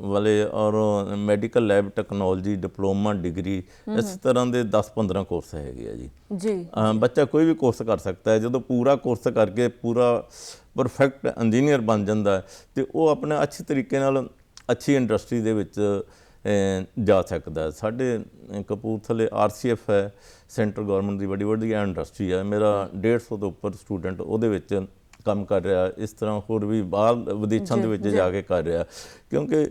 ਵਾਲੇ ਔਰ medical lab technology diploma degree ਇਸ ਤਰ੍ਹਾਂ ਦੇ 10-15 ਕੋਰਸ ਹੈਗੇ ਆ ਜੀ। ਜੀ। ਬੱਚਾ ਕੋਈ ਵੀ ਕੋਰਸ ਕਰ ਸਕਦਾ ਹੈ। ਜਦੋਂ ਪੂਰਾ ਕੋਰਸ ਕਰਕੇ ਪੂਰਾ ਪਰਫੈਕਟ ਇੰਜੀਨੀਅਰ ਬਣ ਜਾਂਦਾ ਤੇ ਉਹ ਆਪਣੇ ਅੱਛੇ ਤਰੀਕੇ ਨਾਲ ਅੱਛੀ ਇੰਡਸਟਰੀ ਦੇ ਵਿੱਚ ਜਾ ਸਕਦਾ। ਸਾਡੇ ਕਪੂਰਥਲੇ ਆਰਸੀਐਫ ਹੈ ਸੈਂਟਰ ਗਵਰਨਮੈਂਟ ਦੀ ਵੱਡੀ ਵੱਡੀ ਇੰਡਸਟਰੀ ਹੈ। ਮੇਰਾ 150 ਤੋਂ ਉੱਪਰ ਸਟੂਡੈਂਟ ਉਹਦੇ ਵਿੱਚ ਕੰਮ ਕਰ ਰਿਹਾ ਇਸ ਤਰ੍ਹਾਂ ਹੋਰ ਵੀ ਬਾਹਰ ਵਿਦੇਸ਼ਾਂ ਦੇ ਵਿੱਚ ਜਾ। ਕੇ ਕਰ ਰਿਹਾ। ਕਿਉਂਕਿ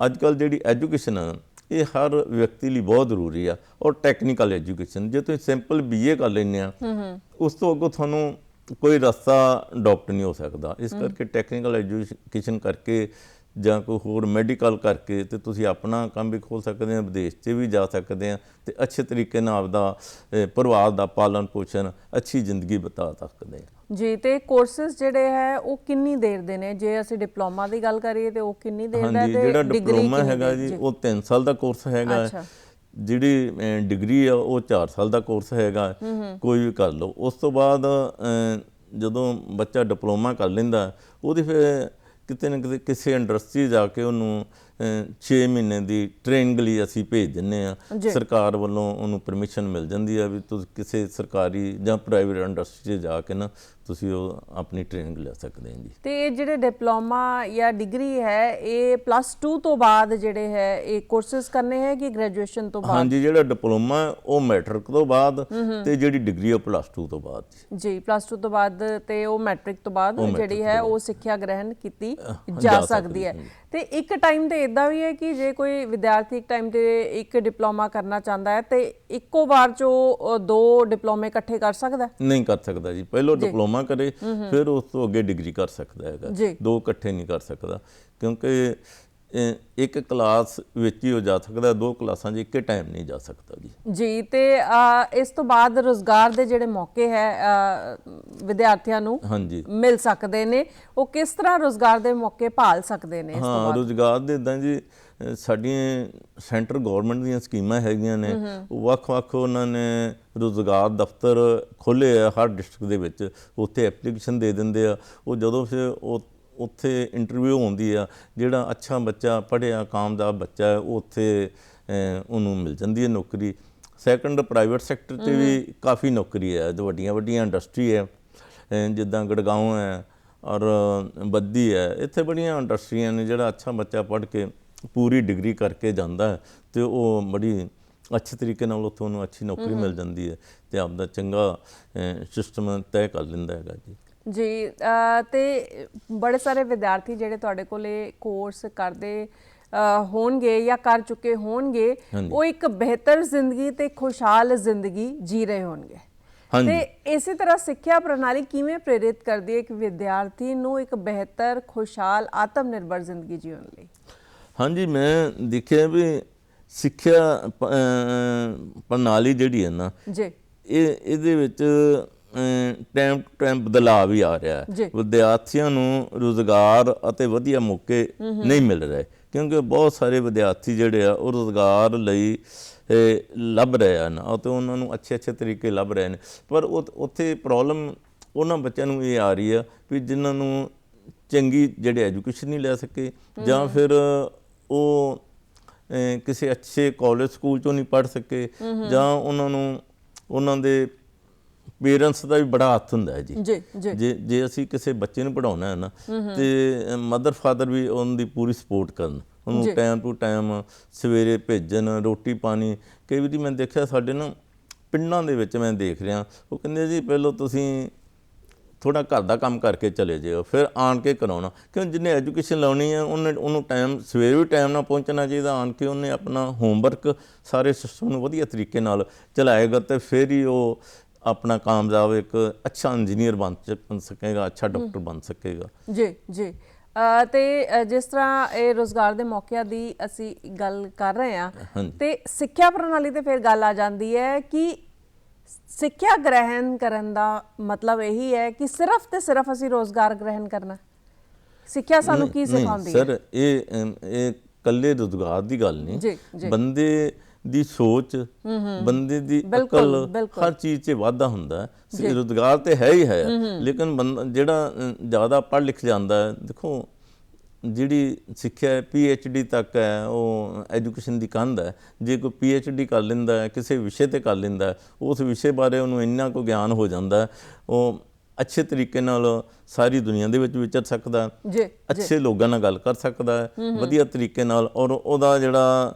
ਅੱਜ ਕੱਲ ਜਿਹੜੀ ਐਜੂਕੇਸ਼ਨ ਆ ਇਹ ਹਰ ਵਿਅਕਤੀ ਲਈ ਬਹੁਤ ਜ਼ਰੂਰੀ ਆ। ਔਰ ਟੈਕਨੀਕਲ ਐਜੂਕੇਸ਼ਨ ਜੇ ਤੁਸੀਂ ਸਿੰਪਲ ਬੀਏ ਕਰ ਲੈਂਦੇ ਆ ਉਸ ਤੋਂ ਅੱਗੋਂ ਤੁਹਾਨੂੰ ਕੋਈ ਰਸਤਾ ਅਡਾਪਟ ਨਹੀਂ ਹੋ ਸਕਦਾ। ਇਸ ਕਰਕੇ ਟੈਕਨੀਕਲ ਐਜੂਕੇਸ਼ਨ ਕਰਕੇ ਜਾਂ ਕੋਈ ਹੋਰ ਮੈਡੀਕਲ ਕਰਕੇ ਤੇ ਤੁਸੀਂ ਆਪਣਾ ਕੰਮ ਵੀ ਖੋਲ ਸਕਦੇ ਆ ਵਿਦੇਸ਼ 'ਚ ਵੀ ਜਾ ਸਕਦੇ ਆ ਤੇ ਅੱਛੇ ਤਰੀਕੇ ਨਾਲ ਆਪਦਾ ਪਰਿਵਾਰ ਦਾ ਪਾਲਣ ਪੋਸ਼ਣ ਅੱਛੀ ਜ਼ਿੰਦਗੀ ਬਿਤਾ ਸਕਦੇ ਆ। ਜੀ ਤੇ ਕੋਰਸਸ ਜਿਹੜੇ ਹੈ ਉਹ ਕਿੰਨੀ ਦੇਰ ਦੇ ਨੇ ਜੇ ਅਸੀਂ ਡਿਪਲੋਮਾ ਦੀ ਗੱਲ ਕਰੀਏ ਤੇ ਉਹ ਕਿੰਨੀ ਦੇਰ ਦਾ ਤੇ ਜਿਹੜਾ ਡਿਪਲੋਮਾ ਹੈਗਾ? ਜੀ ਉਹ 3 ਸਾਲ ਦਾ ਕੋਰਸ ਹੈਗਾ। ਜਿਹੜੀ ਡਿਗਰੀ ਆ ਉਹ 4 ਸਾਲ ਦਾ ਕੋਰਸ ਹੈਗਾ। ਕੋਈ ਵੀ ਕਰ ਲਓ ਉਸ ਤੋਂ ਬਾਅਦ ਜਦੋਂ ਬੱਚਾ ਡਿਪਲੋਮਾ ਕਰ ਲੈਂਦਾ ਉਹਦੀ ਫਿਰ ਕਿਤੇ ਨਾ ਕਿਤੇ ਕਿਸੇ ਇੰਡਸਟਰੀ ਜਾ ਕੇ ਉਹਨੂੰ 6 ਮਹੀਨੇ ਦੀ ਟ੍ਰੇਨਿੰਗ ਲਈ ਅਸੀਂ ਭੇਜ ਦਿੰਨੇ ਆ। ਸਰਕਾਰ ਵੱਲੋਂ ਉਹਨੂੰ ਪਰਮਿਸ਼ਨ ਮਿਲ ਜਾਂਦੀ ਆ ਵੀ ਤੁਸੀਂ ਕਿਸੇ ਸਰਕਾਰੀ ਜਾਂ ਪ੍ਰਾਈਵੇਟ ਇੰਡਸਟਰੀ 'ਚ ਜਾ ਕੇ ਨਾ ਤੁਸੀਂ ਉਹ ਆਪਣੀ ਟ੍ਰੇਨਿੰਗ ਲੈ ਸਕਦੇ ਹੋ ਜੀ। ਤੇ ਇਹ ਜਿਹੜੇ ਡਿਪਲੋਮਾ ਜਾਂ ਡਿਗਰੀ ਹੈ ਇਹ ਪਲੱਸ 2 ਤੋਂ ਬਾਅਦ ਜਿਹੜੇ ਹੈ ਇਹ ਕੋਰਸਸ ਕਰਨੇ ਹੈ ਕਿ ਗ੍ਰੈਜੂਏਸ਼ਨ ਤੋਂ ਬਾਅਦ? ਹਾਂਜੀ ਜਿਹੜਾ ਡਿਪਲੋਮਾ ਉਹ ਮੈਟ੍ਰਿਕ ਤੋਂ ਬਾਅਦ ਤੇ ਜਿਹੜੀ ਡਿਗਰੀ ਉਹ ਪਲੱਸ 2 ਤੋਂ ਬਾਅਦ ਜੀ। ਪਲੱਸ 2 ਤੋਂ ਬਾਅਦ ਤੇ ਉਹ ਮੈਟ੍ਰਿਕ ਤੋਂ ਬਾਅਦ ਜਿਹੜੀ ਹੈ ਉਹ ਸਿੱਖਿਆ ਗ੍ਰਹਿਣ ਕੀਤੀ ਜਾ ਸਕਦੀ ਹੈ। ਤੇ ਇੱਕ ਟਾਈਮ ਤੇ ਇਦਾਂ ਵੀ ਹੈ ਕਿ ਜੇ ਕੋਈ ਵਿਦਿਆਰਥੀ ਇੱਕ ਟਾਈਮ ਤੇ ਇੱਕ ਡਿਪਲੋਮਾ ਕਰਨਾ ਚਾਹੁੰਦਾ ਹੈ ਤੇ ਇੱਕੋ ਵਾਰ ਚ ਦੋ ਡਿਪਲੋਮੇ ਇਕੱਠੇ ਕਰ ਸਕਦਾ ਨਹੀਂ ਕਰ ਸਕਦਾ ਜੀ। ਪਹਿਲਾਂ ਡਿਪਲੋਮਾ ਕਰੇ ਫਿਰ ਉਸ ਤੋਂ ਅੱਗੇ ਡਿਗਰੀ ਕਰ ਸਕਦਾ ਹੈਗਾ। ਦੋ ਇਕੱਠੇ ਨਹੀਂ ਕਰ ਸਕਦਾ ਕਿਉਂਕਿ ਇੱਕ ਕਲਾਸ ਵਿੱਚ ਹੀ ਹੋ ਜਾ ਸਕਦਾ ਦੋ ਕਲਾਸਾਂ 'ਚ ਇੱਕੇ ਟਾਈਮ ਨਹੀਂ ਜਾ ਸਕਦਾ ਜੀ। ਜੀ ਤੇ ਇਸ ਤੋਂ ਬਾਅਦ ਰੋਜ਼ਗਾਰ ਦੇ ਜਿਹੜੇ ਮੌਕੇ ਹੈ ਵਿਦਿਆਰਥੀਆਂ ਨੂੰ ਹਾਂਜੀ। ਮਿਲ ਸਕਦੇ ਨੇ। ਉਹ ਕਿਸ ਤਰ੍ਹਾਂ ਰੋਜ਼ਗਾਰ ਦੇ ਮੌਕੇ ਭਾਲ ਸਕਦੇ ਨੇ ਇਸ ਤੋਂ ਹਾਂ ਬਾਅਦ? ਰੋਜ਼ਗਾਰ ਦੇ ਇਦਾਂ ਜੀ ਸਾਡੀਆਂ ਸੈਂਟਰ ਗਵਰਨਮੈਂਟ ਦੀਆਂ ਸਕੀਮਾਂ ਹੈਗੀਆਂ ਨੇ। ਉਹ ਵੱਖ-ਵੱਖ ਉਹਨਾਂ ਨੇ ਰੋਜ਼ਗਾਰ ਦਫ਼ਤਰ ਖੋਲ੍ਹੇ ਆ ਹਰ ਡਿਸਟ੍ਰਿਕਟ ਦੇ ਵਿੱਚ। ਉੱਥੇ ਐਪਲੀਕੇਸ਼ਨ ਦੇ ਦਿੰਦੇ ਆ। ਉਹ ਜਦੋਂ ਫਿਰ ਉਹ ਉੱਥੇ ਇੰਟਰਵਿਊ ਹੁੰਦੀ ਆ ਜਿਹੜਾ ਅੱਛਾ ਬੱਚਾ ਪੜ੍ਹਿਆ ਕਾਮਯਾਬ ਬੱਚਾ ਹੈ ਉਹ ਉੱਥੇ ਉਹਨੂੰ ਮਿਲ ਜਾਂਦੀ ਹੈ ਨੌਕਰੀ। ਸੈਕੰਡ ਪ੍ਰਾਈਵੇਟ ਸੈਕਟਰ 'ਚ ਵੀ ਕਾਫੀ ਨੌਕਰੀ ਹੈ ਜੋ ਵੱਡੀਆਂ ਵੱਡੀਆਂ ਇੰਡਸਟਰੀ ਹੈ ਜਿੱਦਾਂ ਗੜਗਾਉਂ ਹੈ ਔਰ ਬੱਦੀ ਹੈ ਇੱਥੇ ਬੜੀਆਂ ਇੰਡਸਟਰੀਆਂ ਨੇ ਜਿਹੜਾ ਅੱਛਾ ਬੱਚਾ ਪੜ੍ਹ ਕੇ ਪੂਰੀ ਡਿਗਰੀ ਕਰਕੇ ਜਾਂਦਾ ਹੈ ਤੇ ਉਹ ਬੜੀ ਅੱਛੇ ਤਰੀਕੇ ਨਾਲ ਉੱਥੋਂ ਉਹਨੂੰ ਅੱਛੀ ਨੌਕਰੀ ਮਿਲ ਜਾਂਦੀ ਹੈ ਤੇ ਆਪਦਾ ਚੰਗਾ ਸਿਸਟਮ ਤੈਅ ਕਰ ਲੈਂਦਾ ਹੈਗਾ ਜੀ। ਜੀ ਤੇ ਬੜੇ ਸਾਰੇ ਵਿਦਿਆਰਥੀ ਜਿਹੜੇ ਤੁਹਾਡੇ ਕੋਲੇ ਕੋਰਸ ਕਰਦੇ ਹੋਣਗੇ ਜਾਂ ਕਰ ਚੁੱਕੇ ਹੋਣਗੇ। ਉਹ ਇੱਕ ਬਿਹਤਰ ਜ਼ਿੰਦਗੀ ਤੇ ਖੁਸ਼ਹਾਲ ਜ਼ਿੰਦਗੀ ਜੀ ਰਹੇ ਹੋਣਗੇ। ਤੇ ਇਸੇ ਤਰ੍ਹਾਂ ਸਿੱਖਿਆ ਪ੍ਰਣਾਲੀ ਕਿਵੇਂ ਪ੍ਰੇਰਿਤ ਕਰਦੀ ਹੈ ਇੱਕ ਵਿਦਿਆਰਥੀ ਨੂੰ ਇੱਕ ਬਿਹਤਰ ਖੁਸ਼ਹਾਲ ਆਤਮ ਨਿਰਭਰ ਜ਼ਿੰਦਗੀ ਜੀਉਣ ਲਈ? ਹਾਂਜੀ ਮੈਂ ਦੇਖਿਆ ਵੀ ਸਿੱਖਿਆ ਪ੍ਰਣਾਲੀ ਜਿਹੜੀ ਹੈ ਨਾ ਜੀ। ਇਹ ਇਹਦੇ ਵਿੱਚ ਟਾਈਮ ਟਾਈਮ ਬਦਲਾਅ ਵੀ ਆ ਰਿਹਾ। ਹੈ। ਵਿਦਿਆਰਥੀਆਂ ਨੂੰ ਰੋਜ਼ਗਾਰ ਅਤੇ ਵਧੀਆ ਮੌਕੇ ਨਹੀਂ ਮਿਲ ਰਹੇ ਕਿਉਂਕਿ ਬਹੁਤ ਸਾਰੇ ਵਿਦਿਆਰਥੀ ਜਿਹੜੇ ਆ ਉਹ ਰੋਜ਼ਗਾਰ ਲਈ ਲੱਭ ਰਹੇ ਹਨ ਅਤੇ ਉਹਨਾਂ ਨੂੰ ਅੱਛੇ ਅੱਛੇ ਤਰੀਕੇ ਲੱਭ ਰਹੇ ਨੇ। ਪਰ ਉੱਥੇ ਪ੍ਰੋਬਲਮ ਉਹਨਾਂ ਬੱਚਿਆਂ ਨੂੰ ਇਹ ਆ ਰਹੀ ਆ ਵੀ ਜਿਨ੍ਹਾਂ ਨੂੰ ਚੰਗੀ ਜਿਹੜੇ ਐਜੂਕੇਸ਼ਨ ਨਹੀਂ ਲੈ ਸਕੇ ਜਾਂ ਫਿਰ ਉਹ ਕਿਸੇ ਅੱਛੇ ਕਾਲਜ ਸਕੂਲ ਚੋਂ ਨਹੀਂ ਪੜ੍ਹ ਸਕੇ ਜਾਂ ਉਹਨਾਂ ਨੂੰ ਉਹਨਾਂ ਦੇ ਪੇਰੈਂਟਸ ਦਾ ਵੀ ਬੜਾ ਹੱਥ ਹੁੰਦਾ ਹੈ ਜੀ। ਜੀ ਜੀ। ਅਸੀਂ ਕਿਸੇ ਬੱਚੇ ਨੂੰ ਪੜਾਉਣਾ ਹੈ ਨਾ ਤੇ ਮਦਰ ਫਾਦਰ ਵੀ ਉਹਨਾਂ ਦੀ ਪੂਰੀ ਸਪੋਰਟ ਕਰਨ। ਉਹਨੂੰ ਟਾਈਮ ਟੂ ਟਾਈਮ ਸਵੇਰੇ ਭੇਜਣ ਰੋਟੀ ਪਾਣੀ। ਕਈ ਵਾਰੀ ਮੈਂ ਦੇਖਿਆ ਸਾਡੇ ਨਾ ਪਿੰਡਾਂ ਦੇ ਵਿੱਚ ਮੈਂ ਦੇਖ ਰਿਹਾ ਉਹ ਕਹਿੰਦੇ ਜੀ ਪਹਿਲਾਂ ਤੁਸੀਂ ਥੋੜਾ ਘਰ ਦਾ ਕੰਮ ਕਰਕੇ ਚਲੇ ਜਿਓ ਫਿਰ ਆਣ ਕੇ ਕਰਾਉਣਾ। ਕਿਉਂ ਜਿੰਨੇ ਐਜੂਕੇਸ਼ਨ ਲਾਉਣੀ ਹੈ ਉਹਨੇ ਉਹਨੂੰ ਟਾਈਮ ਸਵੇਰੇ ਵੀ ਟਾਈਮ ਨਾਲ ਪਹੁੰਚਣਾ ਚਾਹੀਦਾ ਆਣ ਕੇ ਉਹਨੇ ਆਪਣਾ ਹੋਮਵਰਕ ਸਾਰੇ ਸਿਸਟਮ ਨੂੰ ਵਧੀਆ ਤਰੀਕੇ ਨਾਲ ਚਲਾਏਗਾ ਤੇ ਫਿਰ ਹੀ ਉਹ ਆਪਣਾ ਇੱਕ ਅੱਛਾ ਇੰਜੀਨੀਅਰ ਬਣ ਚ- ਬਣ ਸਕੇਗਾ ਅੱਛਾ ਡਾਕਟਰ ਬਣ ਸਕੇਗਾ। ਜੀ ਜੀ। ਅ, ਤੇ ਅ, ਜਿਸ ਤਰ੍ਹਾਂ ਇਹ ਰੋਜ਼ਗਾਰ ਦੇ ਮੌਕਿਆਂ ਦੀ ਅਸੀਂ ਗੱਲ ਕਰ ਰਹੇ ਹਾਂ। ਤੇ ਸਿੱਖਿਆ ਪ੍ਰਣਾਲੀ ਤੇ ਫਿਰ ਗੱਲ ਆ ਜਾਂਦੀ ਹੈ ਕਿ ਸਿੱਖਿਆ ਗ੍ਰਹਿਣ ਕਰਨ ਦਾ ਮਤਲਬ ਇਹੀ ਹੈ ਕਿ ਸਿਰਫ ਤੇ ਸਿਰਫ ਅਸੀਂ ਰੋਜ਼ਗਾਰ ਗ੍ਰਹਿਣ ਕਰਨਾ। ਸਿੱਖਿਆ ਸਾਨੂੰ ਕੀ ਨਹੀਂ, ਸਿਖਾਉਂਦੀ ਹੈ? ਸਰ ਇਹ ਅਮ, ਇਹ ਕੱਲੇ ਰੁਜ਼ਗਾਰ ਦੀ ਗੱਲ ਜੀ, ਨਹੀਂ ਜੀ। ਬੰਦੇ ਦੀ ਸੋਚ ਬੰਦੇ ਦੀ ਅਕਲ। ਹਰ ਚੀਜ਼ 'ਚ ਵਾਧਾ ਹੁੰਦਾ ਹੈ। ਰੁਜ਼ਗਾਰ ਤੇ ਹੈ ਹੀ ਹੈ। ਲੇਕਿਨ ਜਿਹੜਾ ਜ਼ਿਆਦਾ ਪੜ੍ਹ ਲਿਖ ਜਾਂਦਾ ਹੈ ਦੇਖੋ ਜਿਹੜੀ ਸਿੱਖਿਆ ਪੀ ਐਚ ਡੀ ਤੱਕ ਹੈ ਉਹ ਐਜੂਕੇਸ਼ਨ ਦੀ ਕੰਧ ਹੈ। ਜੇ ਕੋਈ ਪੀ ਐਚ ਡੀ ਕਰ ਲੈਂਦਾ ਹੈ ਕਿਸੇ ਵਿਸ਼ੇ ਤੇ ਕਰ ਲੈਂਦਾ ਹੈ ਉਸ ਵਿਸ਼ੇ ਬਾਰੇ ਉਹਨੂੰ ਇੰਨਾ ਕੁ ਗਿਆਨ ਹੋ ਜਾਂਦਾ ਉਹ ਅੱਛੇ ਤਰੀਕੇ ਨਾਲ ਸਾਰੀ ਦੁਨੀਆ ਦੇ ਵਿੱਚ ਵਿਚਰ ਸਕਦਾ ਜੀ ਅੱਛੇ ਲੋਕਾਂ ਨਾਲ ਗੱਲ ਕਰ ਸਕਦਾ ਹੈ। ਵਧੀਆ ਤਰੀਕੇ ਨਾਲ ਔਰ ਉਹਦਾ ਜਿਹੜਾ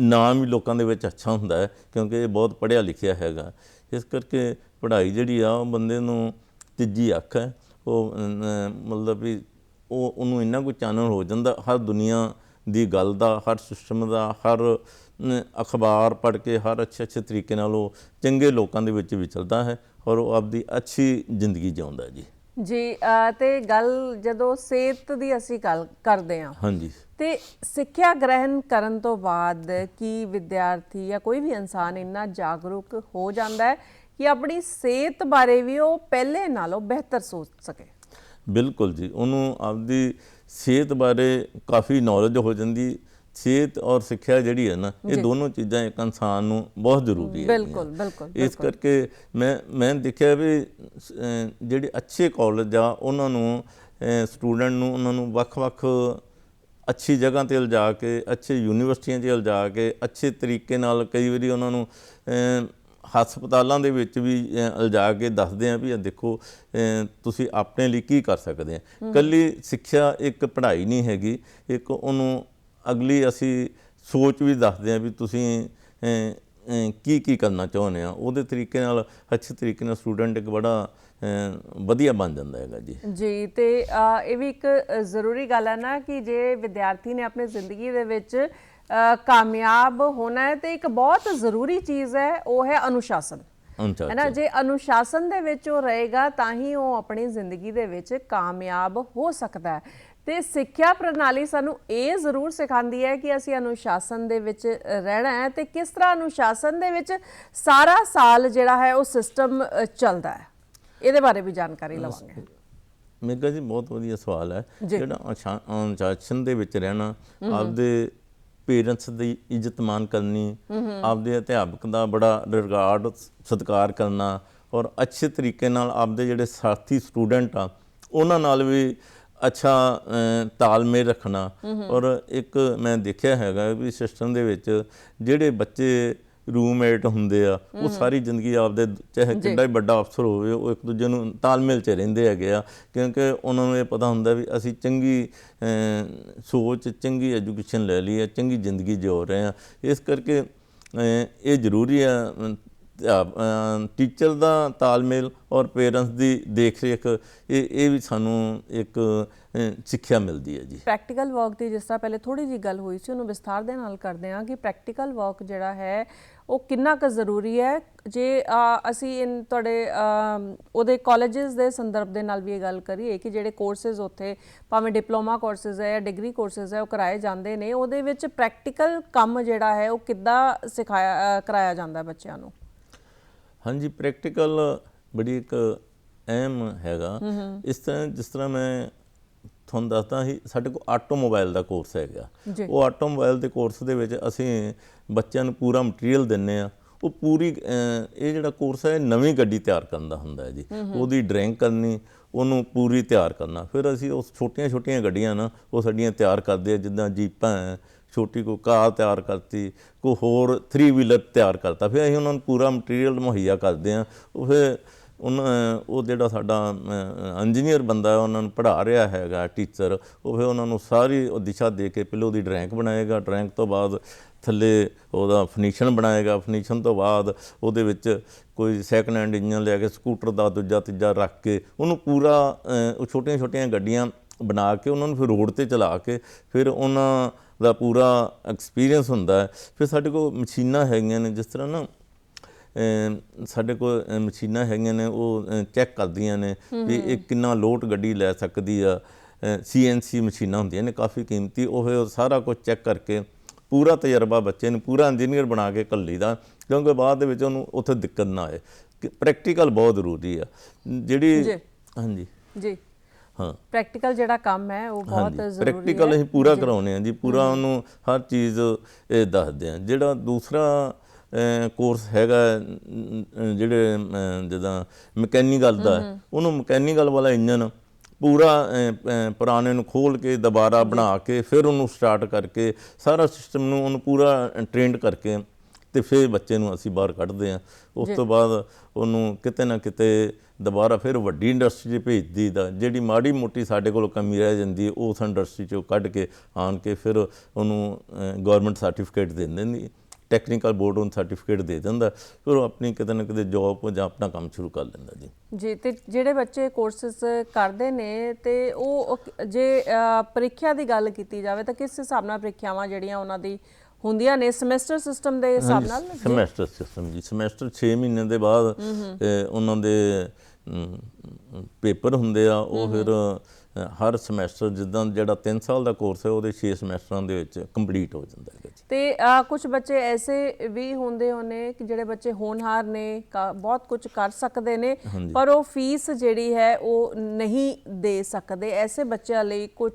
ਨਾਮ ਵੀ ਲੋਕਾਂ ਦੇ ਵਿੱਚ ਅੱਛਾ ਹੁੰਦਾ ਹੈ, ਕਿਉਂਕਿ ਇਹ ਬਹੁਤ ਪੜ੍ਹਿਆ ਲਿਖਿਆ ਹੈਗਾ। ਇਸ ਕਰਕੇ ਪੜ੍ਹਾਈ ਜਿਹੜੀ ਆ, ਉਹ ਬੰਦੇ ਨੂੰ ਤੀਜੀ ਅੱਖ ਹੈ। ਉਹ ਮਤਲਬ ਵੀ ਉਹ, ਉਹਨੂੰ ਇੰਨਾ ਕੁ ਚਾਨਣ ਹੋ ਜਾਂਦਾ, ਹਰ ਦੁਨੀਆ ਦੀ ਗੱਲ ਦਾ, ਹਰ ਸਿਸਟਮ ਦਾ, ਹਰ ਅਖਬਾਰ ਪੜ੍ਹ ਕੇ, ਹਰ ਅੱਛੇ ਅੱਛੇ ਤਰੀਕੇ ਨਾਲ ਉਹ ਚੰਗੇ ਲੋਕਾਂ ਦੇ ਵਿੱਚ ਵਿਚਰਦਾ ਹੈ ਔਰ ਉਹ ਆਪਦੀ ਅੱਛੀ ਜ਼ਿੰਦਗੀ ਜਿਉਂਦਾ ਜੀ। ਜੀ ਤੇ ਗੱਲ ਜਦੋਂ ਸਿਹਤ ਦੀ ਅਸੀਂ ਗੱਲ ਕਰਦੇ ਹਾਂ ਹਾਂਜੀ। ਤੇ ਸਿੱਖਿਆ ਗ੍ਰਹਿਣ ਕਰਨ ਤੋਂ ਬਾਅਦ ਕੀ ਵਿਦਿਆਰਥੀ ਜਾਂ ਕੋਈ ਵੀ ਇਨਸਾਨ ਇੰਨਾ ਜਾਗਰੂਕ ਹੋ ਜਾਂਦਾ ਹੈ ਕਿ ਆਪਣੀ ਸਿਹਤ ਬਾਰੇ ਵੀ ਉਹ ਪਹਿਲੇ ਨਾਲੋਂ ਬਿਹਤਰ ਸੋਚ ਸਕੇ? ਬਿਲਕੁਲ ਜੀ ਉਹਨੂੰ ਆਪਦੀ ਸਿਹਤ ਬਾਰੇ ਕਾਫੀ ਨੌਲੇਜ ਹੋ ਜਾਂਦੀ ਸਿਹਤ ਔਰ ਸਿੱਖਿਆ ਜਿਹੜੀ ਹੈ ਨਾ ਇਹ ਦੋਨੋਂ ਚੀਜ਼ਾਂ ਇੱਕ ਇਨਸਾਨ ਨੂੰ ਬਹੁਤ ਜ਼ਰੂਰੀ ਹੈ ਬਿਲਕੁਲ ਬਿਲਕੁਲ ਇਸ ਕਰਕੇ ਮੈਂ ਮੈਂ ਦੇਖਿਆ ਵੀ ਜਿਹੜੇ ਅੱਛੇ ਕਾਲਜ ਆ ਉਹਨਾਂ ਨੂੰ ਸਟੂਡੈਂਟ ਨੂੰ ਉਹਨਾਂ ਨੂੰ ਵੱਖ-ਵੱਖ ਅੱਛੀ ਜਗ੍ਹਾ ਤੇ ਲਿਜਾ ਕੇ ਅੱਛੇ ਯੂਨੀਵਰਸਿਟੀਆਂ 'ਚ ਲਿਜਾ ਕੇ ਅੱਛੇ ਤਰੀਕੇ ਨਾਲ ਕਈ ਵਾਰੀ ਉਹਨਾਂ ਨੂੰ ਹਸਪਤਾਲਾਂ ਦੇ ਵਿੱਚ ਵੀ ਲਿਜਾ ਕੇ ਦੱਸਦੇ ਆ ਵੀ ਇਹ ਦੇਖੋ ਤੁਸੀਂ ਆਪਣੇ ਲਈ ਕੀ ਕਰ ਸਕਦੇ ਆ। ਕੱਲੀ ਸਿੱਖਿਆ ਇੱਕ ਪੜ੍ਹਾਈ ਨਹੀਂ ਹੈਗੀ ਇੱਕ ਉਹਨੂੰ ਅਗਲੀ ਅਸੀਂ ਸੋਚ ਵੀ ਦੱਸਦੇ ਆ ਵੀ ਤੁਸੀਂ ਕੀ ਕੀ ਕਰਨਾ ਚਾਹੁੰਦੇ ਆ ਉਹਦੇ ਤਰੀਕੇ ਨਾਲ ਅੱਛੇ ਤਰੀਕੇ ਨਾਲ ਸਟੂਡੈਂਟ ਇੱਕ ਬੜਾ ਵਧੀਆ ਬਣ ਜਾਂਦਾ ਹੈਗਾ ਜੀ। ਜੀ ਤੇ ਇਹ ਵੀ ਇੱਕ ਜ਼ਰੂਰੀ ਗੱਲ ਹੈ ਨਾ ਕਿ ਜੇ ਵਿਦਿਆਰਥੀ ਨੇ ਆਪਣੀ ਜ਼ਿੰਦਗੀ ਦੇ ਵਿੱਚ ਕਾਮਯਾਬ ਹੋਣਾ ਹੈ ਤੇ ਇੱਕ ਬਹੁਤ ਜ਼ਰੂਰੀ ਚੀਜ਼ ਹੈ ਉਹ ਹੈ ਅਨੁਸ਼ਾਸਨ। ਹੈ ਨਾ ਜੇ ਅਨੁਸ਼ਾਸਨ ਦੇ ਵਿੱਚ ਉਹ ਰਹੇਗਾ ਤਾਂ ਹੀ ਉਹ ਆਪਣੀ ਜ਼ਿੰਦਗੀ ਦੇ ਵਿੱਚ ਕਾਮਯਾਬ ਹੋ ਸਕਦਾ ਹੈ। ਤੇ ਸਿੱਖਿਆ ਪ੍ਰਣਾਲੀ ਸਾਨੂੰ ਇਹ ਜ਼ਰੂਰ ਸਿਖਾਉਂਦੀ ਹੈ ਕਿ ਅਸੀਂ ਅਨੁਸ਼ਾਸਨ ਦੇ ਵਿੱਚ ਰਹਿਣਾ ਹੈ ਤੇ ਕਿਸ ਤਰ੍ਹਾਂ ਅਨੁਸ਼ਾਸਨ ਦੇ ਵਿੱਚ ਸਾਰਾ ਸਾਲ ਜਿਹੜਾ ਹੈ ਉਹ ਸਿਸਟਮ ਚੱਲਦਾ ਹੈ। ਇਹਦੇ ਬਾਰੇ ਵੀ ਜਾਣਕਾਰੀ ਲਵਾਂਗੇ। ਮੇਗਾ ਜੀ ਬਹੁਤ ਵਧੀਆ ਸਵਾਲ ਹੈ। ਜਿਹੜਾ ਅਨੁਸ਼ਾ- ਅਨੁਸ਼ਾਸਨ ਦੇ ਵਿੱਚ ਰਹਿਣਾ ਆਪਦੇ ਪੇਰੈਂਟਸ ਦੀ ਇੱਜ਼ਤ ਮਾਨ ਕਰਨੀ ਆਪਦੇ ਅਧਿਆਪਕ ਦਾ ਬੜਾ ਰਿਗਾਰਡ ਸਤਿਕਾਰ ਕਰਨਾ ਔਰ ਅੱਛੇ ਤਰੀਕੇ ਨਾਲ ਆਪਦੇ ਜਿਹੜੇ ਸਾਥੀ ਸਟੂਡੈਂਟ ਆ ਉਹਨਾਂ ਨਾਲ ਵੀ ਅੱਛਾ ਤਾਲਮੇਲ ਰੱਖਣਾ। ਔਰ ਇੱਕ ਮੈਂ ਦੇਖਿਆ ਹੈਗਾ ਵੀ ਸਿਸਟਮ ਦੇ ਵਿੱਚ ਜਿਹੜੇ ਬੱਚੇ ਰੂਮਮੇਟ ਹੁੰਦੇ ਆ ਉਹ ਸਾਰੀ ਜ਼ਿੰਦਗੀ ਆਪਦੇ ਚਾਹੇ ਕਿੰਨਾ ਹੀ ਵੱਡਾ ਅਫਸਰ ਹੋਵੇ ਉਹ ਇੱਕ ਦੂਜੇ ਨੂੰ ਤਾਲਮੇਲ 'ਚ ਰਹਿੰਦੇ ਹੈਗੇ ਆ। ਕਿਉਂਕਿ ਉਹਨਾਂ ਨੂੰ ਇਹ ਪਤਾ ਹੁੰਦਾ ਵੀ ਅਸੀਂ ਚੰਗੀ ਸੋਚ ਚੰਗੀ ਐਜੂਕੇਸ਼ਨ ਲੈ ਲਈ ਹੈ ਚੰਗੀ ਜ਼ਿੰਦਗੀ ਜਿਉ ਰਹੇ ਆ ਇਸ ਕਰਕੇ ਇਹ ਜ਼ਰੂਰੀ ਆ ਟੀਚਰ ਦਾ ਤਾਲਮੇਲ ਔਰ ਪੇਰੈਂਟਸ ਦੀ ਦੇਖ ਰੇਖ ਇਹ ਇਹ ਵੀ ਸਾਨੂੰ ਇੱਕ ਸਿੱਖਿਆ ਮਿਲਦੀ ਹੈ ਜੀ। ਪ੍ਰੈਕਟੀਕਲ ਵਰਕ ਦੀ ਜਿਸ ਤਰ੍ਹਾਂ ਪਹਿਲੇ ਥੋੜੀ ਜੀ ਗੱਲ ਹੋਈ ਸੀ, ਉਹਨੂੰ ਵਿਸਥਾਰ ਦੇ ਨਾਲ ਕਰਦੇ ਹਾਂ ਕਿ ਪ੍ਰੈਕਟੀਕਲ ਵਰਕ ਜਿਹੜਾ ਹੈ, ਉਹ ਕਿੰਨਾ ਕੁ ਜ਼ਰੂਰੀ ਹੈ। ਜੇ ਅਸੀਂ ਇਨ ਤੁਹਾਡੇ ਉਹਦੇ ਕਾਲਜਸ ਦੇ ਸੰਦਰਭ ਦੇ ਨਾਲ ਵੀ ਇਹ ਗੱਲ ਕਰੀਏ ਕਿ ਜਿਹੜੇ ਕੋਰਸਸ ਉੱਥੇ, ਭਾਵੇਂ ਡਿਪਲੋਮਾ ਕੋਰਸਸ ਹੈ ਜਾਂ ਡਿਗਰੀ ਕੋਰਸਸ ਹੈ, ਉਹ ਕਰਾਏ ਜਾਂਦੇ ਨੇ, ਉਹਦੇ ਵਿੱਚ ਪ੍ਰੈਕਟੀਕਲ ਕੰਮ ਜਿਹੜਾ ਹੈ, ਉਹ ਕਿੱਦਾਂ ਸਿਖਾਇਆ ਕਰਾਇਆ ਜਾਂਦਾ ਬੱਚਿਆਂ ਨੂੰ? ਹਾਂਜੀ ਪ੍ਰੈਕਟੀਕਲ ਬੜੀ ਇੱਕ ਅਹਿਮ ਹੈਗਾ। ਇਸ ਤਰ੍ਹਾਂ ਜਿਸ ਤਰ੍ਹਾਂ ਮੈਂ ਤੁਹਾਨੂੰ ਦੱਸਦਾ ਸੀ ਸਾਡੇ ਕੋਲ ਆਟੋਮੋਬਾਈਲ ਦਾ ਕੋਰਸ ਹੈਗਾ। ਉਹ ਆਟੋਮੋਬਾਈਲ ਦੇ ਕੋਰਸ ਦੇ ਵਿੱਚ ਅਸੀਂ ਬੱਚਿਆਂ ਨੂੰ ਪੂਰਾ ਮਟੀਰੀਅਲ ਦਿੰਨੇ ਆ। ਉਹ ਪੂਰੀ ਇਹ ਜਿਹੜਾ ਕੋਰਸ ਹੈ ਨਵੀਂ ਗੱਡੀ ਤਿਆਰ ਕਰਨ ਦਾ ਹੁੰਦਾ ਹੈ ਜੀ। ਉਹਦੀ ਡਰਾਇੰਗ ਕਰਨੀ ਉਹਨੂੰ ਪੂਰੀ ਤਿਆਰ ਕਰਨਾ। ਫਿਰ ਅਸੀਂ ਉਸ ਛੋਟੀਆਂ-ਛੋਟੀਆਂ ਗੱਡੀਆਂ ਨਾ ਉਹ ਸਾਡੀਆਂ ਤਿਆਰ ਕਰਦੇ ਆ ਜਿੱਦਾਂ ਜੀਪਾਂ ਛੋਟੀ ਕੋ ਕਾਰ ਤਿਆਰ ਕਰਤੀ, ਕੋ ਹੋਰ 3 ਵੀਲਰ ਤਿਆਰ ਕਰਤਾ। ਫਿਰ ਅਸੀਂ ਉਹਨਾਂ ਨੂੰ ਪੂਰਾ ਮਟੀਰੀਅਲ ਮੁਹੱਈਆ ਕਰਦੇ ਆ ਉਹ ਫਿਰ ਉਹਨਾਂ ਉਹ ਜਿਹੜਾ ਸਾਡਾ ਇੰਜੀਨੀਅਰ ਬੰਦਾ ਉਹਨਾਂ ਨੂੰ ਪੜ੍ਹਾ ਰਿਹਾ ਹੈਗਾ ਟੀਚਰ ਉਹ ਫਿਰ ਉਹਨਾਂ ਨੂੰ ਸਾਰੀ ਉਹ ਦਿਸ਼ਾ ਦੇ ਕੇ ਪਹਿਲਾਂ ਉਹਦੀ ਡਰਾਇੰਗ ਬਣਾਏਗਾ। ਡਰਾਇੰਗ ਤੋਂ ਬਾਅਦ ਥੱਲੇ ਉਹਦਾ ਫਨੀਸ਼ਨ ਬਣਾਏਗਾ। ਫਨੀਸ਼ਨ ਤੋਂ ਬਾਅਦ ਉਹਦੇ ਵਿੱਚ ਕੋਈ ਸੈਕੰਡ ਹੈਂਡ ਇੰਜਨ ਲਿਆ ਕੇ ਸਕੂਟਰ ਦਾ ਦੂਜਾ ਤੀਜਾ ਰੱਖ ਕੇ, ਉਹਨੂੰ ਪੂਰਾ ਉਹ ਛੋਟੀਆਂ ਛੋਟੀਆਂ ਗੱਡੀਆਂ ਬਣਾ ਕੇ, ਉਹਨਾਂ ਨੂੰ ਫਿਰ ਰੋਡ ਤੇ ਚਲਾ ਕੇ, ਫਿਰ ਉਹਨਾਂ ਦਾ ਪੂਰਾ ਐਕਸਪੀਰੀਅੰਸ ਹੁੰਦਾ ਹੈ। ਫਿਰ ਸਾਡੇ ਕੋਲ ਮਸ਼ੀਨਾਂ ਹੈਗੀਆਂ ਨੇ ਜਿਸ ਤਰ੍ਹਾਂ ਨਾ ਸਾਡੇ ਕੋਲ ਮਸ਼ੀਨਾਂ ਹੈਗੀਆਂ ਨੇ ਉਹ ਚੈੱਕ ਕਰਦੀਆਂ ਨੇ ਵੀ ਇਹ ਕਿੰਨਾ ਲੋਡ ਗੱਡੀ ਲੈ ਸਕਦੀ ਆ। ਸੀਐਨਸੀ ਮਸ਼ੀਨਾਂ ਹੁੰਦੀਆਂ ਨੇ ਕਾਫੀ ਕੀਮਤੀ ਉਹ ਸਾਰਾ ਕੁਝ ਚੈੱਕ ਕਰਕੇ ਪੂਰਾ ਤਜਰਬਾ ਬੱਚੇ ਨੂੰ ਪੂਰਾ ਇੰਜੀਨੀਅਰ ਬਣਾ ਕੇ ਕੱਲੀ ਦਾ ਕਿਉਂਕਿ ਬਾਅਦ ਦੇ ਵਿੱਚ ਉਹਨੂੰ ਉੱਥੇ ਦਿੱਕਤ ਨਾ ਆਏ। ਪ੍ਰੈਕਟੀਕਲ ਬਹੁਤ ਜ਼ਰੂਰੀ ਆ। ਜਿਹੜੀ। ਹਾਂਜੀ। ਜੀ। ਹਾਂ। ਪ੍ਰੈਕਟੀਕਲ ਜਿਹੜਾ ਕੰਮ ਹੈ ਉਹ ਬਹੁਤ ਜ਼ਰੂਰੀ ਹੈ। ਪ੍ਰੈਕਟੀਕਲ ਅਸੀਂ ਪੂਰਾ ਕਰਾਉਨੇ ਆ ਜੀ ਪੂਰਾ ਉਹਨੂੰ ਹਰ ਚੀਜ਼ ਇਹ ਦੱਸਦੇ ਆ ਜਿਹੜਾ ਦੂਸਰਾ ਕੋਰਸ ਹੈਗਾ ਜਿਹੜੇ ਜਿੱਦਾਂ ਮਕੈਨੀਕਲ ਦਾ ਉਹਨੂੰ ਮਕੈਨੀਕਲ ਵਾਲਾ ਇੰਜਨ ਪੂਰਾ ਪੁਰਾਣੇ ਨੂੰ ਖੋਲ ਕੇ ਦੁਬਾਰਾ ਬਣਾ ਕੇ ਫਿਰ ਉਹਨੂੰ ਸਟਾਰਟ ਕਰਕੇ ਸਾਰਾ ਸਿਸਟਮ ਨੂੰ ਉਹਨੂੰ ਪੂਰਾ ਟ੍ਰੇਨਡ ਕਰਕੇ ਤੇ ਫਿਰ ਬੱਚੇ ਨੂੰ ਅਸੀਂ ਬਾਹਰ ਕੱਢਦੇ ਆ ਉਸ ਤੋਂ ਬਾਅਦ ਉਹਨੂੰ ਕਿਤੇ ਨਾ ਕਿਤੇ ਦੁਬਾਰਾ ਫਿਰ ਵੱਡੀ ਇੰਡਸਟਰੀ 'ਚ ਭੇਜ ਦਈਦਾ ਜਿਹੜੀ ਮਾੜੀ ਮੋਟੀ ਸਾਡੇ ਕੋਲ ਕਮੀ ਰਹਿ ਜਾਂਦੀ ਹੈ ਉਸ ਇੰਡਸਟਰੀ 'ਚੋਂ ਕੱਢ ਕੇ ਆਣ ਕੇ ਫਿਰ ਉਹਨੂੰ ਗਵਰਨਮੈਂਟ ਸਰਟੀਫਿਕੇਟ ਦੇ ਦਿੰਦੀ। ਟੈਕਨੀਕਲ ਬੋਰਡ ਉਹਨੂੰ ਸਰਟੀਫਿਕੇਟ ਦੇ ਦਿੰਦਾ। ਫਿਰ ਉਹ ਆਪਣੀ ਕਿਤੇ ਨਾ ਕਿਤੇ ਜੌਬ ਜਾਂ ਆਪਣਾ ਕੰਮ ਸ਼ੁਰੂ ਕਰ ਲੈਂਦਾ ਜੀ। ਜੀ ਤੇ ਜਿਹੜੇ ਬੱਚੇ ਕੋਰਸਸ ਕਰਦੇ ਨੇ ਤੇ ਉਹ ਜੇ ਪ੍ਰੀਖਿਆ ਦੀ ਗੱਲ ਕੀਤੀ ਜਾਵੇ ਤਾਂ ਕਿਸ ਹਿਸਾਬ ਨਾਲ ਪ੍ਰੀਖਿਆਵਾਂ ਜਿਹੜੀਆਂ ਉਹਨਾਂ ਦੀ ਹੁੰਦੀਆਂ ਨੇ ਸਮੈਸਟਰ ਸਿਸਟਮ ਦੇ ਹਿਸਾਬ ਨਾਲ? ਸਮੈਸਟਰ ਸਿਸਟਮ ਜੀ। ਸਮੈਸਟਰ 6 ਮਹੀਨੇ ਦੇ ਬਾਅਦ ਉਹਨਾਂ ਦੇ ਪੇਪਰ ਹੁੰਦੇ ਆ ਉਹ ਫਿਰ ਹਰ ਸਮੈਸਟਰ ਜਿੱਦਾਂ ਜਿਹੜਾ 3 ਸਾਲ ਦਾ ਕੋਰਸ ਹੈ ਉਹਦੇ 6 ਸਮੈਸਟਰਾਂ ਦੇ ਵਿੱਚ ਕੰਪਲੀਟ ਹੋ ਜਾਂਦਾ ਹੈ ਜੀ। ਤੇ ਕੁਝ ਬੱਚੇ ਐਸੇ ਵੀ ਹੁੰਦੇ ਹੋਣੇ ਕਿ ਜਿਹੜੇ ਬੱਚੇ ਹੋਣਹਾਰ ਨੇ ਬਹੁਤ ਕੁਝ ਕਰ ਸਕਦੇ ਨੇ ਪਰ ਉਹ ਫੀਸ ਜਿਹੜੀ ਹੈ ਉਹ ਨਹੀਂ ਦੇ ਸਕਦੇ। ਐਸੇ ਬੱਚਿਆਂ ਲਈ ਕੁਝ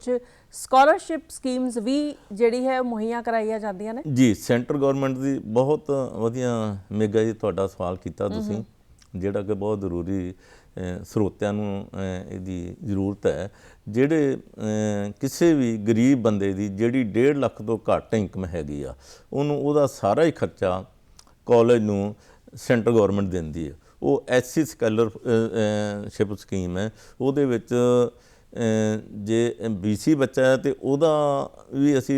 ਸਕਾਲਰਸ਼ਿਪ ਸਕੀਮਸ ਵੀ ਜਿਹੜੀ ਹੈ ਉਹ ਮੁਹੱਈਆ ਕਰਾਈਆਂ ਜਾਂਦੀਆਂ ਨੇ? ਜੀ ਸੈਂਟਰ ਗਵਰਨਮੈਂਟ ਦੀ ਬਹੁਤ ਵਧੀਆ ਮੇਗਾ ਜੀ ਤੁਹਾਡਾ ਸਵਾਲ ਕੀਤਾ ਤੁਸੀਂ ਜਿਹੜਾ ਕਿ ਬਹੁਤ ਜ਼ਰੂਰੀ ਸਰੋਤਿਆਂ ਨੂੰ ਇਹਦੀ ਜ਼ਰੂਰਤ ਹੈ। ਜਿਹੜੇ ਕਿਸੇ ਵੀ ਗਰੀਬ ਬੰਦੇ ਦੀ ਜਿਹੜੀ 1.5 ਲੱਖ ਤੋਂ ਘੱਟ ਇਨਕਮ ਹੈਗੀ ਆ ਉਹਨੂੰ ਉਹਦਾ ਸਾਰਾ ਹੀ ਖਰਚਾ ਕਾਲਜ ਨੂੰ ਸੈਂਟਰ ਗਵਰਨਮੈਂਟ ਦਿੰਦੀ ਹੈ ਉਹ ਐਸਸੀ ਸਕਾਲਰਸ਼ਿਪ ਸਕੀਮ ਹੈ। ਉਹਦੇ ਵਿੱਚ ਅਹ, ਜੇ ਬੀਸੀ ਬੱਚਾ ਹੈ ਤੇ ਉਹਦਾ ਵੀ ਅਸੀਂ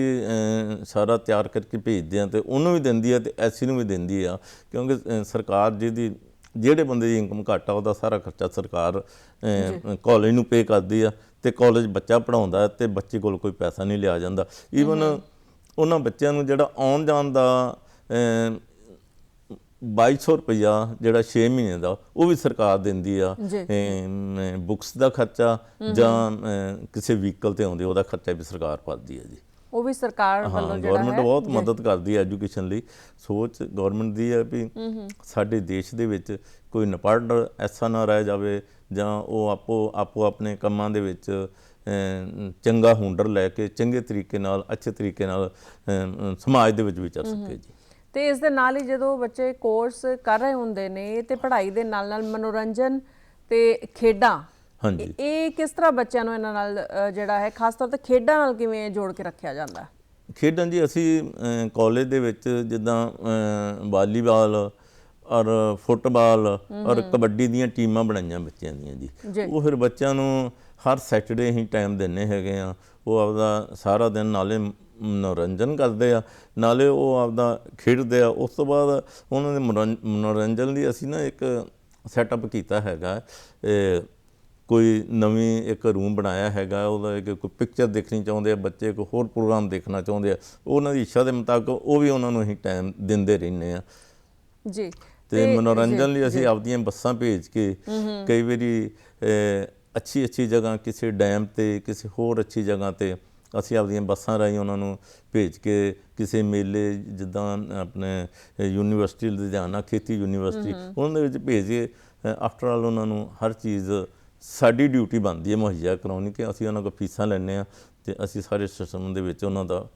ਸਾਰਾ ਤਿਆਰ ਕਰਕੇ ਭੇਜਦੇ ਹਾਂ ਤੇ ਉਹਨੂੰ ਵੀ ਦਿੰਦੀ ਆ ਤੇ ਐਸਸੀ ਨੂੰ ਵੀ ਦਿੰਦੀ ਆ। ਕਿਉਂਕਿ ਸਰਕਾਰ ਜਿਹਦੀ ਜਿਹੜੇ ਬੰਦੇ ਦੀ ਇਨਕਮ ਘੱਟ ਆ ਉਹਦਾ ਸਾਰਾ ਖਰਚਾ ਸਰਕਾਰ ਕਾਲਜ ਨੂੰ ਪੇ ਕਰਦੀ ਆ ਤੇ ਕਾਲਜ ਬੱਚਾ ਪੜਾਉਂਦਾ ਤੇ ਬੱਚੇ ਕੋਲ ਕੋਈ ਪੈਸਾ ਨਹੀਂ ਲਿਆ ਜਾਂਦਾ। ਈਵਨ ਉਹਨਾਂ ਬੱਚਿਆਂ ਨੂੰ ਜਿਹੜਾ ਆਉਣ ਜਾਣ ਦਾ ਅਹ, 2200 ਰੁਪਇਆ ਜਿਹੜਾ 6 ਮਹੀਨੇ ਦਾ ਉਹ ਵੀ ਸਰਕਾਰ ਦਿੰਦੀ ਆ। ਬੁక్స్ ਦਾ ਖਰਚਾ ਜਾਂ ਕਿਸੇ ਵਹੀਕਲ ਤੇ ਆਉਂਦੇ ਉਹਦਾ ਖਰਚਾ ਵੀ ਸਰਕਾਰ ਭਰਦੀ ਹੈ ਜੀ। ਉਹ ਵੀ ਸਰਕਾਰ ਵੱਲੋਂ ਜਿਹੜਾ ਗਵਰਨਮੈਂਟ ਹੈ ਬਹੁਤ ਮਦਦ ਕਰਦੀ ਹੈ ਐਜੂਕੇਸ਼ਨ ਲਈ। ਸੋਚ ਗਵਰਨਮੈਂਟ ਦੀ ਹੈ ਵੀ ਸਾਡੇ ਦੇਸ਼ ਦੇ ਵਿੱਚ ਕੋਈ ਨਪੜ੍ਹ ਐਸਾ ਨਾ ਰਹਿ ਜਾਵੇ ਜਾਂ ਉਹ ਆਪੋ ਆਪੋ ਆਪਣੇ ਕੰਮਾਂ ਦੇ ਵਿੱਚ ਚੰਗਾ ਹੁਨਰ ਲੈ ਕੇ ਚੰਗੇ ਤਰੀਕੇ ਨਾਲ ਅੱਛੇ ਤਰੀਕੇ ਨਾਲ ਸਮਾਜ ਦੇ ਵਿੱਚ ਵਿਚਰ ਸਕੇ ਜੀ। ਤੇ ਇਸ ਦੇ ਨਾਲ ਹੀ ਜਦੋਂ ਬੱਚੇ ਕੋਰਸ ਕਰ ਰਹੇ ਹੁੰਦੇ ਨੇ ਤੇ ਪੜ੍ਹਾਈ ਦੇ ਨਾਲ ਨਾਲ ਮਨੋਰੰਜਨ ਤੇ ਖੇਡਾਂ ਹਾਂਜੀ। ਇਹ- ਕਿਸ ਤਰ੍ਹਾਂ ਬੱਚਿਆਂ ਨੂੰ ਇਹਨਾਂ ਨਾਲ ਜਿਹੜਾ ਹੈ ਖਾਸ ਤੌਰ ਤੇ ਖੇਡਾਂ ਨਾਲ ਕਿਵੇਂ ਜੋੜ ਕੇ ਰੱਖਿਆ ਜਾਂਦਾ? ਖੇਡਾਂ ਜੀ ਅਸੀਂ ਕਾਲਜ ਦੇ ਵਿੱਚ ਜਿੱਦਾਂ ਵਾਲੀਬਾਲ ਔਰ ਫੁੱਟਬਾਲ ਔਰ ਕਬੱਡੀ ਦੀਆਂ ਟੀਮਾਂ ਬਣਾਈਆਂ ਬੱਚਿਆਂ ਦੀਆਂ ਜੀ। ਉਹ ਫਿਰ ਬੱਚਿਆਂ ਨੂੰ ਹਰ ਸੈਟਰਡੇ ਹੀ ਟਾਈਮ ਦਿੰਨੇ ਹੈਗੇ ਆ। ਉਹ ਆਪਦਾ ਸਾਰਾ ਦਿਨ ਨਾਲੇ ਮਨੋਰੰਜਨ ਕਰਦੇ ਆ। ਨਾਲੇ ਉਹ ਆਪਦਾ ਖੇਡਦੇ ਆ। ਉਸ ਤੋਂ ਬਾਅਦ ਉਹਨਾਂ ਦੇ ਮਨੋਰੰ- ਮਨੋਰੰਜਨ ਲਈ ਅਸੀਂ ਨਾ ਇੱਕ ਸੈਟਅਪ ਕੀਤਾ ਹੈਗਾ। ਇਹ ਕੋਈ ਨਵੀਂ ਇੱਕ ਰੂਮ ਬਣਾਇਆ ਹੈਗਾ ਉਹਦਾ ਇੱਕ ਕੋਈ ਪਿਕਚਰ ਦੇਖਣੀ ਚਾਹੁੰਦੇ ਆ ਬੱਚੇ ਕੋਈ ਹੋਰ ਪ੍ਰੋਗਰਾਮ ਦੇਖਣਾ ਚਾਹੁੰਦੇ ਆ ਉਹਨਾਂ ਦੀ ਇੱਛਾ ਦੇ ਮੁਤਾਬਕ ਉਹ ਵੀ ਉਹਨਾਂ ਨੂੰ ਅਸੀਂ ਟਾਈਮ ਦਿੰਦੇ ਰਹਿੰਦੇ ਆ। ਜੀ। ਤੇ ਮਨੋਰੰਜਨ ਲਈ ਅਸੀਂ ਆਪਦੀਆਂ ਬੱਸਾਂ ਭੇਜ ਕੇ ਕਈ ਵਾਰੀ ਅੱਛੀ ਅੱਛੀ ਜਗ੍ਹਾ ਕਿਸੇ ਡੈਮ ਤੇ ਕਿਸੇ ਹੋਰ ਅੱਛੀ ਜਗ੍ਹਾ ਤੇ ਅਸੀਂ ਆਪਦੀਆਂ ਬੱਸਾਂ ਰਾਹੀਂ ਉਹਨਾਂ ਨੂੰ ਭੇਜ ਕੇ ਕਿਸੇ ਮੇਲੇ ਜਿੱਦਾਂ ਆਪਣੇ ਯੂਨੀਵਰਸਿਟੀ ਲੁਧਿਆਣਾ ਖੇਤੀ ਯੂਨੀਵਰਸਿਟੀ ਉਹਨਾਂ ਦੇ ਵਿੱਚ ਭੇਜ ਕੇ ਆਫਟਰ ਆਲ ਉਹਨਾਂ ਨੂੰ ਹਰ ਚੀਜ਼ ਸਾਡੀ ਡਿਊਟੀ ਬਣਦੀ ਹੈ ਮੁਹੱਈਆ ਕਰਾਉਣੀ ਕਿ ਅਸੀਂ ਉਹਨਾਂ ਕੋਲ ਫੀਸਾਂ ਲੈਂਦੇ ਆ ਤੇ ਅਸੀਂ ਸਾਰੇ ਸਿਸਟਮ ਦੇ ਵਿੱਚ ਉਹਨਾਂ ਦਾ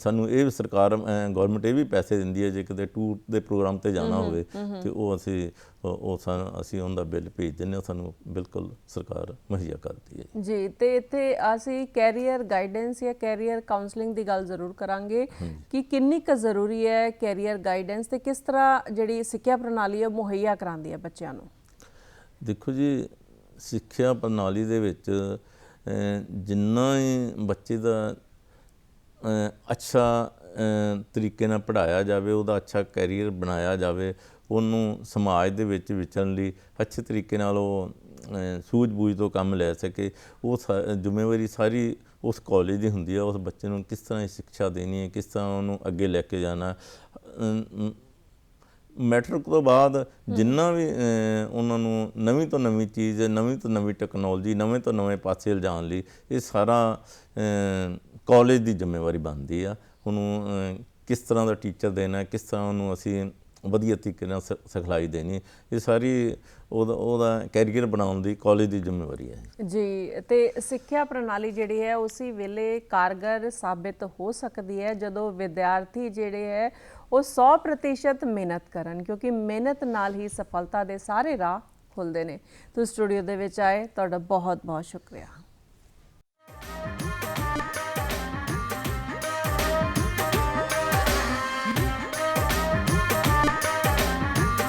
ਸਾਨੂੰ ਇਹ ਵੀ ਸਰਕਾਰ ਗਵਰਨਮੈਂਟ ਇਹ ਵੀ ਪੈਸੇ ਦਿੰਦੀ ਹੈ ਜੇ ਕਿਤੇ ਟੂਰ ਦੇ ਪ੍ਰੋਗਰਾਮ ਤੇ ਜਾਣਾ ਹੋਵੇ ਤੇ ਉਹ ਅਸੀਂ ਉਹ ਸਾਨੂੰ ਅਸੀਂ ਉਹਦਾ ਬਿੱਲ ਭੇਜ ਦਿੰਦੇ ਹਾਂ ਸਾਨੂੰ ਬਿਲਕੁਲ ਸਰਕਾਰ ਮੁਹੱਈਆ ਕਰਦੀ ਹੈ ਜੀ। ਤੇ ਇੱਥੇ ਅਸੀਂ ਕੈਰੀਅਰ ਗਾਈਡੈਂਸ ਜਾਂ ਕੈਰੀਅਰ ਕਾਉਂਸਲਿੰਗ ਦੀ ਗੱਲ ਜ਼ਰੂਰ ਕਰਾਂਗੇ ਕਿ ਕਿੰਨੀ ਕੁ ਜ਼ਰੂਰੀ ਹੈ ਕੈਰੀਅਰ ਗਾਈਡੈਂਸ ਤੇ ਕਿਸ ਤਰ੍ਹਾਂ ਜਿਹੜੀ ਸਿੱਖਿਆ ਪ੍ਰਣਾਲੀ ਹੈ ਉਹ ਮੁਹੱਈਆ ਕਰਾਉਂਦੀ ਹੈ ਬੱਚਿਆਂ ਨੂੰ? ਦੇਖੋ ਜੀ ਸਿੱਖਿਆ ਪ੍ਰਣਾਲੀ ਦੇ ਵਿੱਚ ਜਿੰਨਾ ਹੀ ਬੱਚੇ ਦਾ ਅੱਛਾ ਤਰੀਕੇ ਨਾਲ ਪੜ੍ਹਾਇਆ ਜਾਵੇ, ਉਹਦਾ ਅੱਛਾ ਕੈਰੀਅਰ ਬਣਾਇਆ ਜਾਵੇ, ਉਹਨੂੰ ਸਮਾਜ ਦੇ ਵਿੱਚ ਵਿਚਰਨ ਲਈ ਅੱਛੇ ਤਰੀਕੇ ਨਾਲ ਉਹ ਸੂਝ-ਬੂਝ ਤੋਂ ਕੰਮ ਲੈ ਸਕੇ। ਉਹ ਸਾ- ਜ਼ਿੰਮੇਵਾਰੀ ਸਾਰੀ ਉਸ ਕਾਲਜ ਦੀ ਹੁੰਦੀ ਹੈ ਉਸ ਬੱਚੇ ਨੂੰ ਕਿਸ ਤਰ੍ਹਾਂ ਦੀ ਸਿੱਖਿਆ ਦੇਣੀ ਹੈ, ਕਿਸ ਤਰ੍ਹਾਂ ਉਹਨੂੰ ਅੱਗੇ ਲੈ ਕੇ ਜਾਣਾ। ਮੈਟ੍ਰਿਕ ਤੋਂ ਬਾਅਦ ਜਿੰਨਾ ਵੀ ਉਹਨਾਂ ਨੂੰ ਨਵੀਂ ਤੋਂ ਨਵੀਂ ਚੀਜ਼, ਨਵੀਂ ਤੋਂ ਨਵੀਂ ਟੈਕਨੋਲੋਜੀ ਨਵੇਂ ਤੋਂ ਨਵੇਂ ਪਾਸੇ ਲਿਜਾਣ ਲਈ ਇਹ ਸਾਰਾ ਕਾਲਜ ਦੀ ਜ਼ਿੰਮੇਵਾਰੀ ਬਣਦੀ ਆ। ਉਹਨੂੰ ਕਿਸ ਤਰ੍ਹਾਂ ਦਾ ਟੀਚਰ ਦੇਣਾ, ਕਿਸ ਤਰ੍ਹਾਂ ਉਹਨੂੰ ਅਸੀਂ ਵਧੀਆ ਤਰੀਕੇ ਨਾਲ ਸਿਖਲਾਈ ਦੇਣੀ ਇਹ ਸਾਰੀ ਉਹਦਾ ਉਹਦਾ ਕੈਰੀਅਰ ਬਣਾਉਣ ਦੀ ਕਾਲਜ ਦੀ ਜ਼ਿੰਮੇਵਾਰੀ ਹੈ ਜੀ, ਤੇ ਸਿੱਖਿਆ ਪ੍ਰਣਾਲੀ ਜਿਹੜੀ ਹੈ, ਉਸੇ ਵੇਲੇ ਕਾਰਗਰ ਸਾਬਿਤ ਹੋ ਸਕਦੀ ਹੈ ਜਦੋਂ ਵਿਦਿਆਰਥੀ ਜਿਹੜੇ ਹੈ, ਉਹ 100% ਮਿਹਨਤ ਕਰਨ, ਕਿਉਂਕਿ ਮਿਹਨਤ ਨਾਲ ਹੀ ਸਫਲਤਾ ਦੇ ਸਾਰੇ ਰਾਹ ਖੁੱਲਦੇ ਨੇ। ਤੁਸੀਂ ਸਟੂਡੀਓ ਦੇ ਵਿੱਚ ਆਏ, ਤੁਹਾਡਾ ਬਹੁਤ ਬਹੁਤ ਸ਼ੁਕਰੀਆ।